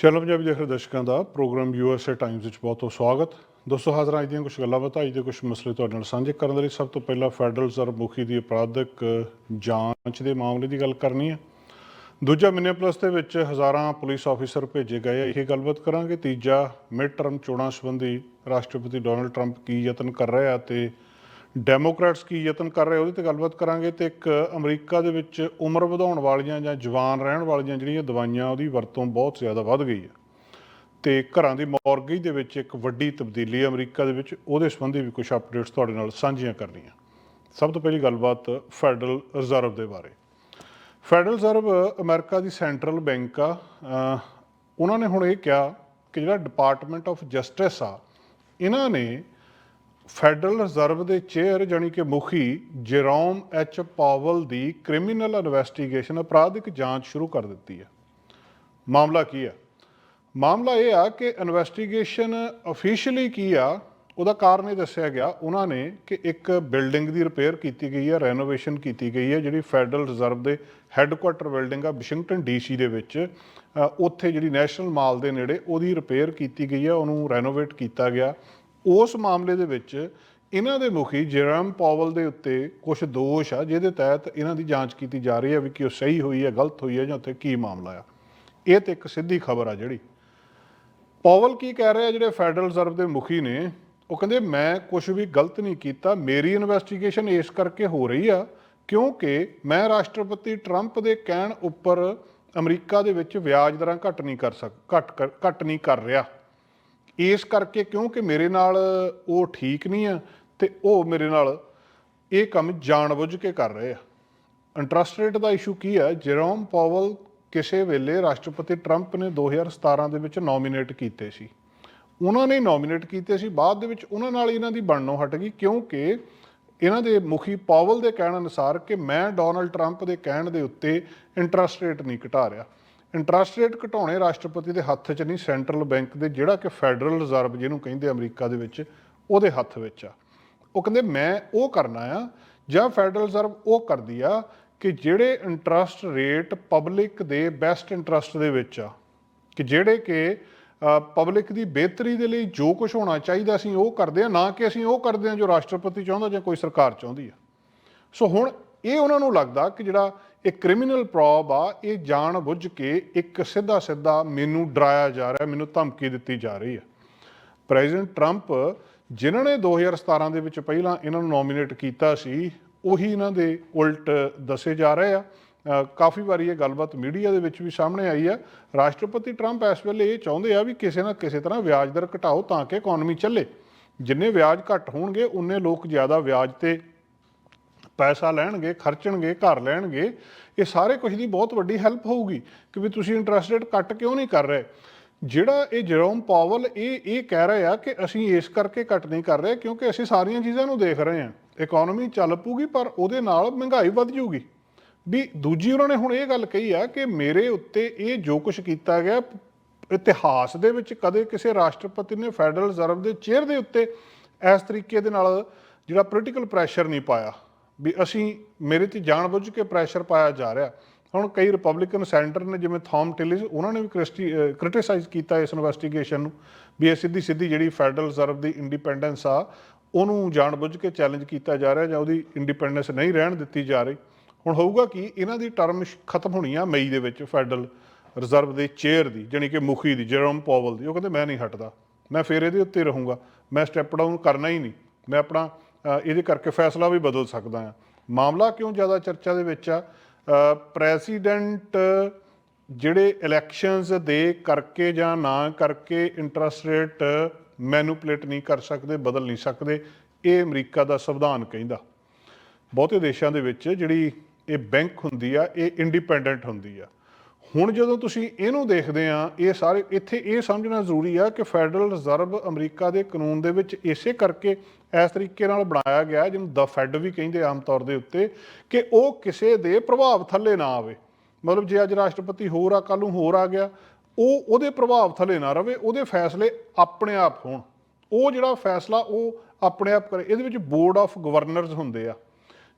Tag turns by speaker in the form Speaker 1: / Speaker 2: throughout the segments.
Speaker 1: Channel Punjabi ਦੇਖ ਰਹੇ ਦਰਸ਼ਕਾਂ ਦਾ ਪ੍ਰੋਗਰਾਮ ਯੂਐਸਏ ਟਾਈਮਜ਼ ਵਿੱਚ ਬਹੁਤ ਬਹੁਤ ਸਵਾਗਤ। ਦੋਸਤੋ, ਹਾਜ਼ਰ ਅੱਜ ਦੀਆਂ ਕੁਝ ਗੱਲਾਂ ਬਾਤਾਂ ਅੱਜ ਦੇ ਕੁਝ ਮਸਲੇ ਤੁਹਾਡੇ ਨਾਲ ਸਾਂਝੇ ਕਰਨ ਦੇ ਲਈ। ਸਭ ਤੋਂ ਪਹਿਲਾਂ ਫੈਡਰਲ ਰਿਜ਼ਰਵ ਮੁਖੀ ਦੀ ਅਪਰਾਧਿਕ ਜਾਂਚ ਦੇ ਮਾਮਲੇ ਦੀ ਗੱਲ ਕਰਨੀ ਹੈ। ਦੂਜਾ ਮਿਨੀਪਲਸ ਦੇ ਵਿੱਚ ਹਜ਼ਾਰਾਂ ਪੁਲਿਸ ਆਫੀਸਰ ਭੇਜੇ ਗਏ ਇਹ ਗੱਲਬਾਤ ਕਰਾਂਗੇ। ਤੀਜਾ ਮਿਡ ਟਰਮ ਚੋਣਾਂ ਸੰਬੰਧੀ ਰਾਸ਼ਟਰਪਤੀ ਡੋਨਲਡ ਟਰੰਪ ਕੀ ਯਤਨ ਕਰ ਰਿਹਾ ਆ ਤੇ ਡੈਮੋਕ੍ਰੈਟਸ ਕੀ ਯਤਨ ਕਰ ਰਹੇ ਉਹਦੇ ਤੇ ਗੱਲਬਾਤ ਕਰਾਂਗੇ ਤੇ ਇੱਕ ਅਮਰੀਕਾ ਦੇ ਵਿੱਚ ਉਮਰ ਵਧਾਉਣ ਵਾਲੀਆਂ ਜਾਂ ਜਵਾਨ ਰਹਿਣ ਵਾਲੀਆਂ ਜਿਹੜੀਆਂ ਦਵਾਈਆਂ ਉਹਦੀ ਵਰਤੋਂ ਬਹੁਤ ਜ਼ਿਆਦਾ ਵੱਧ ਗਈ ਹੈ। ਤੇ ਘਰਾਂ ਦੀ ਮੌਰਗੇਜ ਦੇ ਵਿੱਚ ਇੱਕ ਵੱਡੀ ਤਬਦੀਲੀ ਅਮਰੀਕਾ ਦੇ ਵਿੱਚ, ਉਹਦੇ ਸੰਬੰਧੀ ਵੀ ਕੁਝ ਅਪਡੇਟਸ ਤੁਹਾਡੇ ਨਾਲ ਸਾਂਝੀਆਂ ਕਰਨੀਆਂ। ਸਭ ਤੋਂ ਪਹਿਲੀ ਗੱਲਬਾਤ ਫੈਡਰਲ ਰਿਜ਼ਰਵ ਦੇ ਬਾਰੇ। ਫੈਡਰਲ ਰਿਜ਼ਰਵ ਅਮਰੀਕਾ ਦੀ ਸੈਂਟਰਲ ਬੈਂਕ ਆ। ਉਹਨਾਂ ਨੇ ਹੁਣ ਇਹ ਕਿਹਾ ਕਿ ਜਿਹੜਾ ਡਿਪਾਰਟਮੈਂਟ ਆਫ ਜਸਟਿਸ ਆ, ਇਹਨਾਂ ਨੇ ਫੈਡਰਲ ਰਿਜ਼ਰਵ ਦੇ ਚੇਅਰ ਜਾਨੀ ਕਿ ਮੁਖੀ ਜੈਰੋਮ ਐਚ ਪਾਵਲ ਦੀ ਕ੍ਰਿਮੀਨਲ ਇਨਵੈਸਟੀਗੇਸ਼ਨ ਅਪਰਾਧਿਕ ਜਾਂਚ ਸ਼ੁਰੂ ਕਰ ਦਿੱਤੀ ਹੈ। ਮਾਮਲਾ ਕੀ ਹੈ? ਮਾਮਲਾ ਇਹ ਆ ਕਿ ਇਨਵੈਸਟੀਗੇਸ਼ਨ ਅਫੀਸ਼ੀਅਲੀ ਕੀ ਆ, ਉਹਦਾ ਕਾਰਨ ਇਹ ਦੱਸਿਆ ਗਿਆ, ਉਹਨਾਂ ਨੇ ਕਿ ਇੱਕ ਬਿਲਡਿੰਗ ਦੀ ਰਿਪੇਅਰ ਕੀਤੀ ਗਈ ਹੈ, ਰੈਨੋਵੇਸ਼ਨ ਕੀਤੀ ਗਈ ਹੈ, ਜਿਹੜੀ ਫੈਡਰਲ ਰਿਜ਼ਰਵ ਦੇ ਹੈੱਡਕੁਆਟਰ ਬਿਲਡਿੰਗ ਆ ਵਾਸ਼ਿੰਗਟਨ ਡੀਸੀ ਦੇ ਵਿੱਚ ਉੱਥੇ ਜਿਹੜੀ ਨੈਸ਼ਨਲ ਮਾਲ ਦੇ ਨੇੜੇ ਉਹਦੀ ਰਿਪੇਅਰ ਕੀਤੀ ਗਈ ਹੈ, ਉਹਨੂੰ ਰੈਨੋਵੇਟ ਕੀਤਾ ਗਿਆ। ਉਸ ਮਾਮਲੇ ਦੇ ਵਿੱਚ ਇਹਨਾਂ ਦੇ ਮੁਖੀ ਜੈਰਮ ਪਾਵਲ ਦੇ ਉੱਤੇ ਕੁਝ ਦੋਸ਼ ਆ, ਜਿਹਦੇ ਤਹਿਤ ਇਹਨਾਂ ਦੀ ਜਾਂਚ ਕੀਤੀ ਜਾ ਰਹੀ ਹੈ ਵੀ ਕਿ ਉਹ ਸਹੀ ਹੋਈ ਹੈ, ਗਲਤ ਹੋਈ ਹੈ ਜਾਂ ਉੱਥੇ ਕੀ ਮਾਮਲਾ ਆ। ਇਹ ਤੇ ਇੱਕ ਸਿੱਧੀ ਖਬਰ ਆ ਜਿਹੜੀ। ਪਾਵਲ ਕੀ ਕਹਿ ਰਿਹਾ, ਜਿਹੜੇ ਫੈਡਰਲ ਰਿਜ਼ਰਵ ਦੇ ਮੁਖੀ ਨੇ, ਉਹ ਕਹਿੰਦੇ, ਮੈਂ ਕੁਝ ਵੀ ਗਲਤ ਨਹੀਂ ਕੀਤਾ, ਮੇਰੀ ਇਨਵੈਸਟੀਗੇਸ਼ਨ ਇਸ ਕਰਕੇ ਹੋ ਰਹੀ ਆ, ਕਿਉਂਕਿ ਮੈਂ ਰਾਸ਼ਟਰਪਤੀ ਟਰੰਪ ਦੇ ਕਹਿਣ ਉੱਪਰ ਅਮਰੀਕਾ ਦੇ ਵਿੱਚ ਵਿਆਜ ਦਰਾਂ ਘੱਟ ਨਹੀਂ ਕਰ ਸਕ, ਘੱਟ ਕਰ- ਘੱਟ ਨਹੀਂ ਕਰ ਰਿਹਾ। ਇਸ ਕਰਕੇ ਕਿਉਂਕਿ ਮੇਰੇ ਨਾਲ ਉਹ ਠੀਕ ਨਹੀਂ ਆ ਤੇ ਉਹ ਮੇਰੇ ਨਾਲ ਇਹ ਕੰਮ ਜਾਣਬੁੱਝ ਕੇ ਕਰ ਰਹੇ ਆ। ਇੰਟਰਸਟ ਰੇਟ ਦਾ ਇਸ਼ੂ ਕੀ ਹੈ ਜਰੋਮ ਪਾਵਲ ਕਿਸੇ ਵੇਲੇ ਰਾਸ਼ਟਰਪਤੀ ਟਰੰਪ ਨੇ 2017 ਦੇ ਵਿੱਚ ਨੋਮੀਨੇਟ ਕੀਤੇ ਸੀ। ਉਹਨਾਂ ਨੇ ਨੋਮੀਨੇਟ ਕੀਤੇ ਸੀ। ਬਾਅਦ ਦੇ ਵਿੱਚ ਉਹਨਾਂ ਨਾਲ ਇਹਨਾਂ ਦੀ ਬਣਨੋਂ ਹਟ ਗਈ ਕਿਉਂਕਿ ਇਹਨਾਂ ਦੇ ਮੁਖੀ ਪਾਵਲ ਦੇ ਕਹਿਣ ਅਨੁਸਾਰ ਕਿ ਮੈਂ ਡੋਨਲਡ ਟਰੰਪ ਦੇ ਕਹਿਣ ਦੇ ਉੱਤੇ ਇੰਟਰਸਟ ਰੇਟ ਨਹੀਂ ਘਟਾ ਰਿਹਾ। ਇੰਟਰਸਟ ਰੇਟ ਘਟਾਉਣੇ ਰਾਸ਼ਟਰਪਤੀ ਦੇ ਹੱਥ 'ਚ ਨਹੀਂ ਸੈਂਟਰਲ ਬੈਂਕ ਦੇ, ਜਿਹੜਾ ਕਿ ਫੈਡਰਲ ਰਿਜ਼ਰਵ ਜਿਹਨੂੰ ਕਹਿੰਦੇ ਅਮਰੀਕਾ ਦੇ ਵਿੱਚ, ਉਹਦੇ ਹੱਥ ਵਿੱਚ ਆ। ਉਹ ਕਹਿੰਦੇ, ਮੈਂ ਉਹ ਕਰਨਾ ਆ, ਜਾਂ ਫੈਡਰਲ ਰਿਜ਼ਰਵ ਉਹ ਕਰਦੀ ਆ ਕਿ ਜਿਹੜੇ ਇੰਟਰਸਟ ਰੇਟ ਪਬਲਿਕ ਦੇ ਬੈਸਟ ਇੰਟਰਸਟ ਦੇ ਵਿੱਚ ਆ, ਕਿ ਜਿਹੜੇ ਕਿ ਪਬਲਿਕ ਦੀ ਬਿਹਤਰੀ ਦੇ ਲਈ ਜੋ ਕੁਝ ਹੋਣਾ ਚਾਹੀਦਾ ਅਸੀਂ ਉਹ ਕਰਦੇ ਆ, ਨਾ ਕਿ ਅਸੀਂ ਉਹ ਕਰਦੇ ਆ ਜੋ ਰਾਸ਼ਟਰਪਤੀ ਚਾਹੁੰਦਾ ਜਾਂ ਕੋਈ ਸਰਕਾਰ ਚਾਹੁੰਦੀ ਆ। ਸੋ ਹੁਣ ਇਹ ਉਹਨਾਂ ਨੂੰ ਲੱਗਦਾ ਕਿ ਜਿਹੜਾ ਇਹ ਕ੍ਰਿਮੀਨਲ ਪ੍ਰੋਬ ਆ, ਇਹ ਜਾਣ ਬੁੱਝ ਕੇ ਇੱਕ ਸਿੱਧਾ ਸਿੱਧਾ ਮੈਨੂੰ ਡਰਾਇਆ ਜਾ ਰਿਹਾ, ਮੈਨੂੰ ਧਮਕੀ ਦਿੱਤੀ ਜਾ ਰਹੀ ਹੈ। ਪ੍ਰੈਜ਼ੀਡੈਂਟ ਟਰੰਪ ਜਿਨ੍ਹਾਂ ਨੇ 2017 ਦੇ ਵਿੱਚ ਪਹਿਲਾਂ ਇਹਨਾਂ ਨੂੰ ਨੋਮੀਨੇਟ ਕੀਤਾ ਸੀ, ਉਹੀ ਇਹਨਾਂ ਦੇ ਉਲਟ ਦੱਸੇ ਜਾ ਰਹੇ ਆ। ਕਾਫੀ ਵਾਰੀ ਇਹ ਗੱਲਬਾਤ ਮੀਡੀਆ ਦੇ ਵਿੱਚ ਵੀ ਸਾਹਮਣੇ ਆਈ ਆ। ਰਾਸ਼ਟਰਪਤੀ ਟਰੰਪ ਇਸ ਵੇਲੇ ਇਹ ਚਾਹੁੰਦੇ ਆ ਵੀ ਕਿਸੇ ਨਾ ਕਿਸੇ ਤਰ੍ਹਾਂ ਵਿਆਜ ਦਰ ਘਟਾਓ ਤਾਂ ਕਿ ਇਕਨੋਮੀ ਚੱਲੇ। ਜਿੰਨੇ ਵਿਆਜ ਘੱਟ ਹੋਣਗੇ, ਉਨੇ ਲੋਕ ਜ਼ਿਆਦਾ ਵਿਆਜ ਤੇ ਪੈਸਾ ਲੈਣਗੇ, ਖਰਚਣਗੇ, ਘਰ ਲੈਣਗੇ, ਇਹ ਸਾਰੇ ਕੁਝ ਦੀ ਬਹੁਤ ਵੱਡੀ ਹੈਲਪ ਹੋਊਗੀ ਕਿ ਵੀ ਤੁਸੀਂ ਇੰਟਰਸਟ ਰੇਟ ਕੱਟ ਕਿਉਂ ਨਹੀਂ ਕਰ ਰਹੇ? ਜਿਹੜਾ ਇਹ ਜੈਰੋਮ ਪਾਵਲ ਇਹ ਇਹ ਕਹਿ ਰਹੇ ਆ ਕਿ ਅਸੀਂ ਇਸ ਕਰਕੇ ਕੱਟ ਨਹੀਂ ਕਰ ਰਹੇ ਕਿਉਂਕਿ ਅਸੀਂ ਸਾਰੀਆਂ ਚੀਜ਼ਾਂ ਨੂੰ ਦੇਖ ਰਹੇ ਹਾਂ। ਇਕਨੋਮੀ ਚੱਲ ਪੂਗੀ ਪਰ ਉਹਦੇ ਨਾਲ ਮਹਿੰਗਾਈ ਵੱਧ ਜੂਗੀ ਵੀ ਦੂਜੀ ਉਹਨਾਂ ਨੇ ਹੁਣ ਇਹ ਗੱਲ ਕਹੀ ਆ ਕਿ ਮੇਰੇ ਉੱਤੇ ਇਹ ਜੋ ਕੁਝ ਕੀਤਾ ਗਿਆ, ਇਤਿਹਾਸ ਦੇ ਵਿੱਚ ਕਦੇ ਕਿਸੇ ਰਾਸ਼ਟਰਪਤੀ ਨੇ ਫੈਡਰਲ ਰਿਜ਼ਰਵ ਦੇ ਚੇਅਰ ਦੇ ਉੱਤੇ ਇਸ ਤਰੀਕੇ ਦੇ ਨਾਲ ਜਿਹੜਾ ਪੋਲੀਟੀਕਲ ਪ੍ਰੈਸ਼ਰ ਨਹੀਂ ਪਾਇਆ। ਵੀ ਅਸੀਂ ਮੇਰੇ ਤੇ ਜਾਣਬੁੱਝ ਕੇ ਪ੍ਰੈਸ਼ਰ ਪਾਇਆ ਜਾ ਰਿਹਾ। ਹੁਣ ਕਈ ਰਿਪਬਲਿਕਨ ਸੈਂਟਰ ਨੇ ਜਿਵੇਂ ਥੌਮ ਟਿਲਿਸ ਉਹਨਾਂ ਨੇ ਵੀ ਕ੍ਰਿਟਿਸਾਈਜ਼ ਕੀਤਾ ਇਸ ਇਨਵੈਸਟੀਗੇਸ਼ਨ ਨੂੰ ਵੀ ਇਹ ਸਿੱਧੀ ਸਿੱਧੀ ਜਿਹੜੀ ਫੈਡਰਲ ਰਿਜ਼ਰਵ ਦੀ ਇੰਡੀਪੈਂਡੈਂਸ ਆ, ਉਹਨੂੰ ਜਾਣਬੁੱਝ ਕੇ ਚੈਲੰਜ ਕੀਤਾ ਜਾ ਰਿਹਾ ਜਾਂ ਉਹਦੀ ਇੰਡੀਪੈਂਡੈਂਸ ਨਹੀਂ ਰਹਿਣ ਦਿੱਤੀ ਜਾ ਰਹੀ। ਹੁਣ ਹੋਊਗਾ ਕਿ, ਇਹਨਾਂ ਦੀ ਟਰਮ ਖਤਮ ਹੋਣੀ ਆ ਮਈ ਦੇ ਵਿੱਚ ਫੈਡਰਲ ਰਿਜ਼ਰਵ ਦੇ ਚੇਅਰ ਦੀ, ਜਾਣੀ ਕਿ ਮੁਖੀ ਦੀ ਜੈਰੋਮ ਪਾਵਲ ਦੀ। ਉਹ ਕਹਿੰਦੇ ਮੈਂ ਨਹੀਂ ਹਟਦਾ। ਮੈਂ ਫੇਰ ਇਹਦੇ ਉੱਤੇ ਰਹੂੰਗਾ। ਮੈਂ ਸਟੈਪ ਡਾਊਨ ਕਰਨਾ ਹੀ ਨਹੀਂ। ਮੈਂ ਆਪਣਾ ਇਹਦੇ ਕਰਕੇ ਫੈਸਲਾ ਵੀ ਬਦਲ ਸਕਦਾ ਆ। ਮਾਮਲਾ ਕਿਉਂ ਜ਼ਿਆਦਾ ਚਰਚਾ ਦੇ ਵਿੱਚ ਆ? ਪ੍ਰੈਜ਼ੀਡੈਂਟ ਜਿਹੜੇ ਇਲੈਕਸ਼ਨਸ ਦੇ ਕਰਕੇ ਜਾਂ ਨਾ ਕਰਕੇ ਇੰਟਰਸਟ ਰੇਟ ਮੈਨੂਪਲੇਟ ਨਹੀਂ ਕਰ ਸਕਦੇ, ਬਦਲ ਨਹੀਂ ਸਕਦੇ, ਇਹ ਅਮਰੀਕਾ ਦਾ ਸੰਵਿਧਾਨ ਕਹਿੰਦਾ। ਬਹੁਤੇ ਦੇਸ਼ਾਂ ਦੇ ਵਿੱਚ ਜਿਹੜੀ ਇਹ ਬੈਂਕ ਹੁੰਦੀ ਆ, ਇਹ ਇੰਡੀਪੈਂਡੈਂਟ ਹੁੰਦੀ ਆ। ਹੁਣ ਜਦੋਂ ਤੁਸੀਂ ਇਹਨੂੰ ਦੇਖਦੇ ਆ, ਇਹ ਸਾਰੇ, ਇੱਥੇ ਇਹ ਸਮਝਣਾ ਜ਼ਰੂਰੀ ਆ ਕਿ ਫੈਡਰਲ ਰਿਜ਼ਰਵ ਅਮਰੀਕਾ ਦੇ ਕਾਨੂੰਨ ਦੇ ਵਿੱਚ ਇਸੇ ਕਰਕੇ ਇਸ ਤਰੀਕੇ ਨਾਲ ਬਣਾਇਆ ਗਿਆ, ਜਿਹਨੂੰ ਦ ਫੈਡ ਵੀ ਕਹਿੰਦੇ ਆਮ ਤੌਰ ਦੇ ਉੱਤੇ, ਕਿ ਉਹ ਕਿਸੇ ਦੇ ਪ੍ਰਭਾਵ ਥੱਲੇ ਨਾ ਆਵੇ। ਮਤਲਬ ਜੇ ਅੱਜ ਰਾਸ਼ਟਰਪਤੀ ਹੋਰ ਆ ਕੱਲ ਨੂੰ ਹੋਰ ਆ ਗਿਆ, ਉਹ ਉਹਦੇ ਪ੍ਰਭਾਵ ਥੱਲੇ ਨਾ ਰਵੇ, ਉਹਦੇ ਫੈਸਲੇ ਆਪਣੇ ਆਪ ਹੋਣ। ਉਹ ਜਿਹੜਾ ਫੈਸਲਾ ਉਹ ਆਪਣੇ ਆਪ ਕਰੇ, ਇਹਦੇ ਵਿੱਚ ਬੋਰਡ ਆਫ ਗਵਰਨਰਸ ਹੁੰਦੇ ਆ।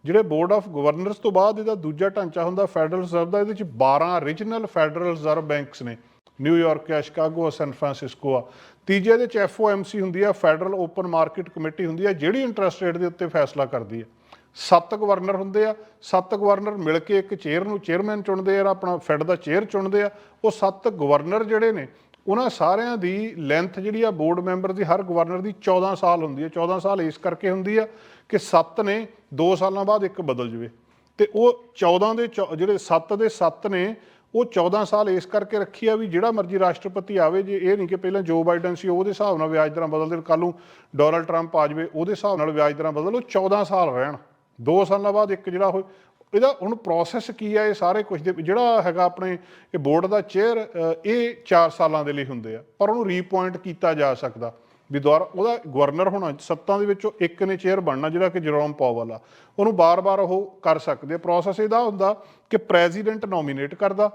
Speaker 1: ਜਿਹੜੇ ਬੋਰਡ ਆਫ ਗਵਰਨਰਸ ਤੋਂ ਬਾਅਦ ਇਹਦਾ ਦੂਜਾ ਢਾਂਚਾ ਹੁੰਦਾ ਫੈਡਰਲ ਰਿਜ਼ਰਵ ਦਾ, ਇਹਦੇ ਵਿੱਚ 12 ਰੀਜਨਲ ਫੈਡਰਲ ਰਿਜ਼ਰਵ ਬੈਂਕਸ ਨੇ। ਨਿਊਯਾਰਕ ਆ ਸ਼ਿਕਾਗੋ ਆ ਸੈਨ ਫਰਾਂਸਿਸਕੋ ਆ। ਤੀਜੇ ਦੇ ਚ ਐਫਓਐਮਸੀ ਹੁੰਦੀ ਆ ਫੈਡਰਲ ਓਪਨ ਮਾਰਕੀਟ ਕਮੇਟੀ ਹੁੰਦੀ ਆ, ਜਿਹੜੀ ਇੰਟਰਸਟ ਰੇਟ ਦੇ ਉੱਤੇ ਫੈਸਲਾ ਕਰਦੀ ਆ। ਸੱਤ ਗਵਰਨਰ ਹੁੰਦੇ ਆ, ਸੱਤ ਗਵਰਨਰ ਮਿਲ ਕੇ ਇੱਕ ਚੇਅਰ ਨੂੰ ਚੇਅਰਮੈਨ ਚੁਣਦੇ ਆ ਆਪਣਾ ਫੈਡ ਦਾ ਚੇਅਰ ਚੁਣਦੇ ਆ। ਉਹ ਸੱਤ ਗਵਰਨਰ ਜਿਹੜੇ ਨੇ, ਉਹਨਾਂ ਸਾਰਿਆਂ ਦੀ ਲੈਂਥ ਜਿਹੜੀ ਆ ਬੋਰਡ ਮੈਂਬਰ ਦੀ, ਹਰ ਗਵਰਨਰ ਦੀ 14 ਸਾਲ ਹੁੰਦੀ ਹੈ 14 ਸਾਲ ਇਸ ਕਰਕੇ ਹੁੰਦੀ ਆ ਕਿ ਸੱਤ ਨੇ 2 ਸਾਲਾਂ ਬਾਅਦ ਇੱਕ ਬਦਲ ਜਵੇ। ਤੇ ਉਹ 14 ਦੇ ਚੌ- ਜਿਹੜੇ 7 ਦੇ 7 ਨੇ ਉਹ 14 ਸਾਲ ਇਸ ਕਰਕੇ ਰੱਖੀ ਆ ਵੀ ਜਿਹੜਾ ਮਰਜ਼ੀ ਰਾਸ਼ਟਰਪਤੀ ਆਵੇ, ਜੇ ਇਹ ਨਹੀਂ ਕਿ ਪਹਿਲਾਂ ਜੋ ਬਾਈਡਨ ਸੀ, ਉਹਦੇ ਹਿਸਾਬ ਨਾਲ ਵਿਆਜ ਦਰਾਂ ਬਦਲਦੇ ਕੱਲ ਨੂੰ ਡੋਨਲਡ ਟਰੰਪ ਆ ਜਾਵੇ, ਉਹਦੇ ਹਿਸਾਬ ਨਾਲ ਵਿਆਜ ਦਰਾਂ ਬਦਲ ਉਹ 14 ਸਾਲ ਰਹਿਣ। 2 ਸਾਲਾਂ ਬਾਅਦ ਇੱਕ ਜਿਹੜਾ ਉਹ ਇਹਦਾ ਹੁਣ ਪ੍ਰੋਸੈਸ ਕੀ ਆ, ਇਹ ਸਾਰੇ ਕੁਝ ਦੇ ਜਿਹੜਾ ਹੈਗਾ ਆਪਣੇ ਇਹ ਬੋਰਡ ਦਾ ਚੇਅਰ ਇਹ 4 ਸਾਲਾਂ ਦੇ ਲਈ ਹੁੰਦੇ ਆ। ਪਰ ਉਹਨੂੰ ਰੀਪੁਆਇੰਟ ਕੀਤਾ ਜਾ ਸਕਦਾ। ਵੀ ਦੁਆਰਾ ਉਹਦਾ ਗਵਰਨਰ ਹੋਣਾ ਸੱਤਾਂ ਦੇ ਵਿੱਚੋਂ ਇੱਕ ਨੇ ਚੇਅਰ ਬਣਨਾ ਜਿਹੜਾ ਕਿ ਜਰੋਮ ਪਾਵਲ ਆ ਉਹਨੂੰ ਬਾਰ-ਬਾਰ ਉਹ ਕਰ ਸਕਦੇ ਪ੍ਰੋਸੈਸ ਇਹਦਾ ਹੁੰਦਾ ਕਿ ਪ੍ਰੈਜ਼ੀਡੈਂਟ ਨੋਮੀਨੇਟ ਕਰਦਾ।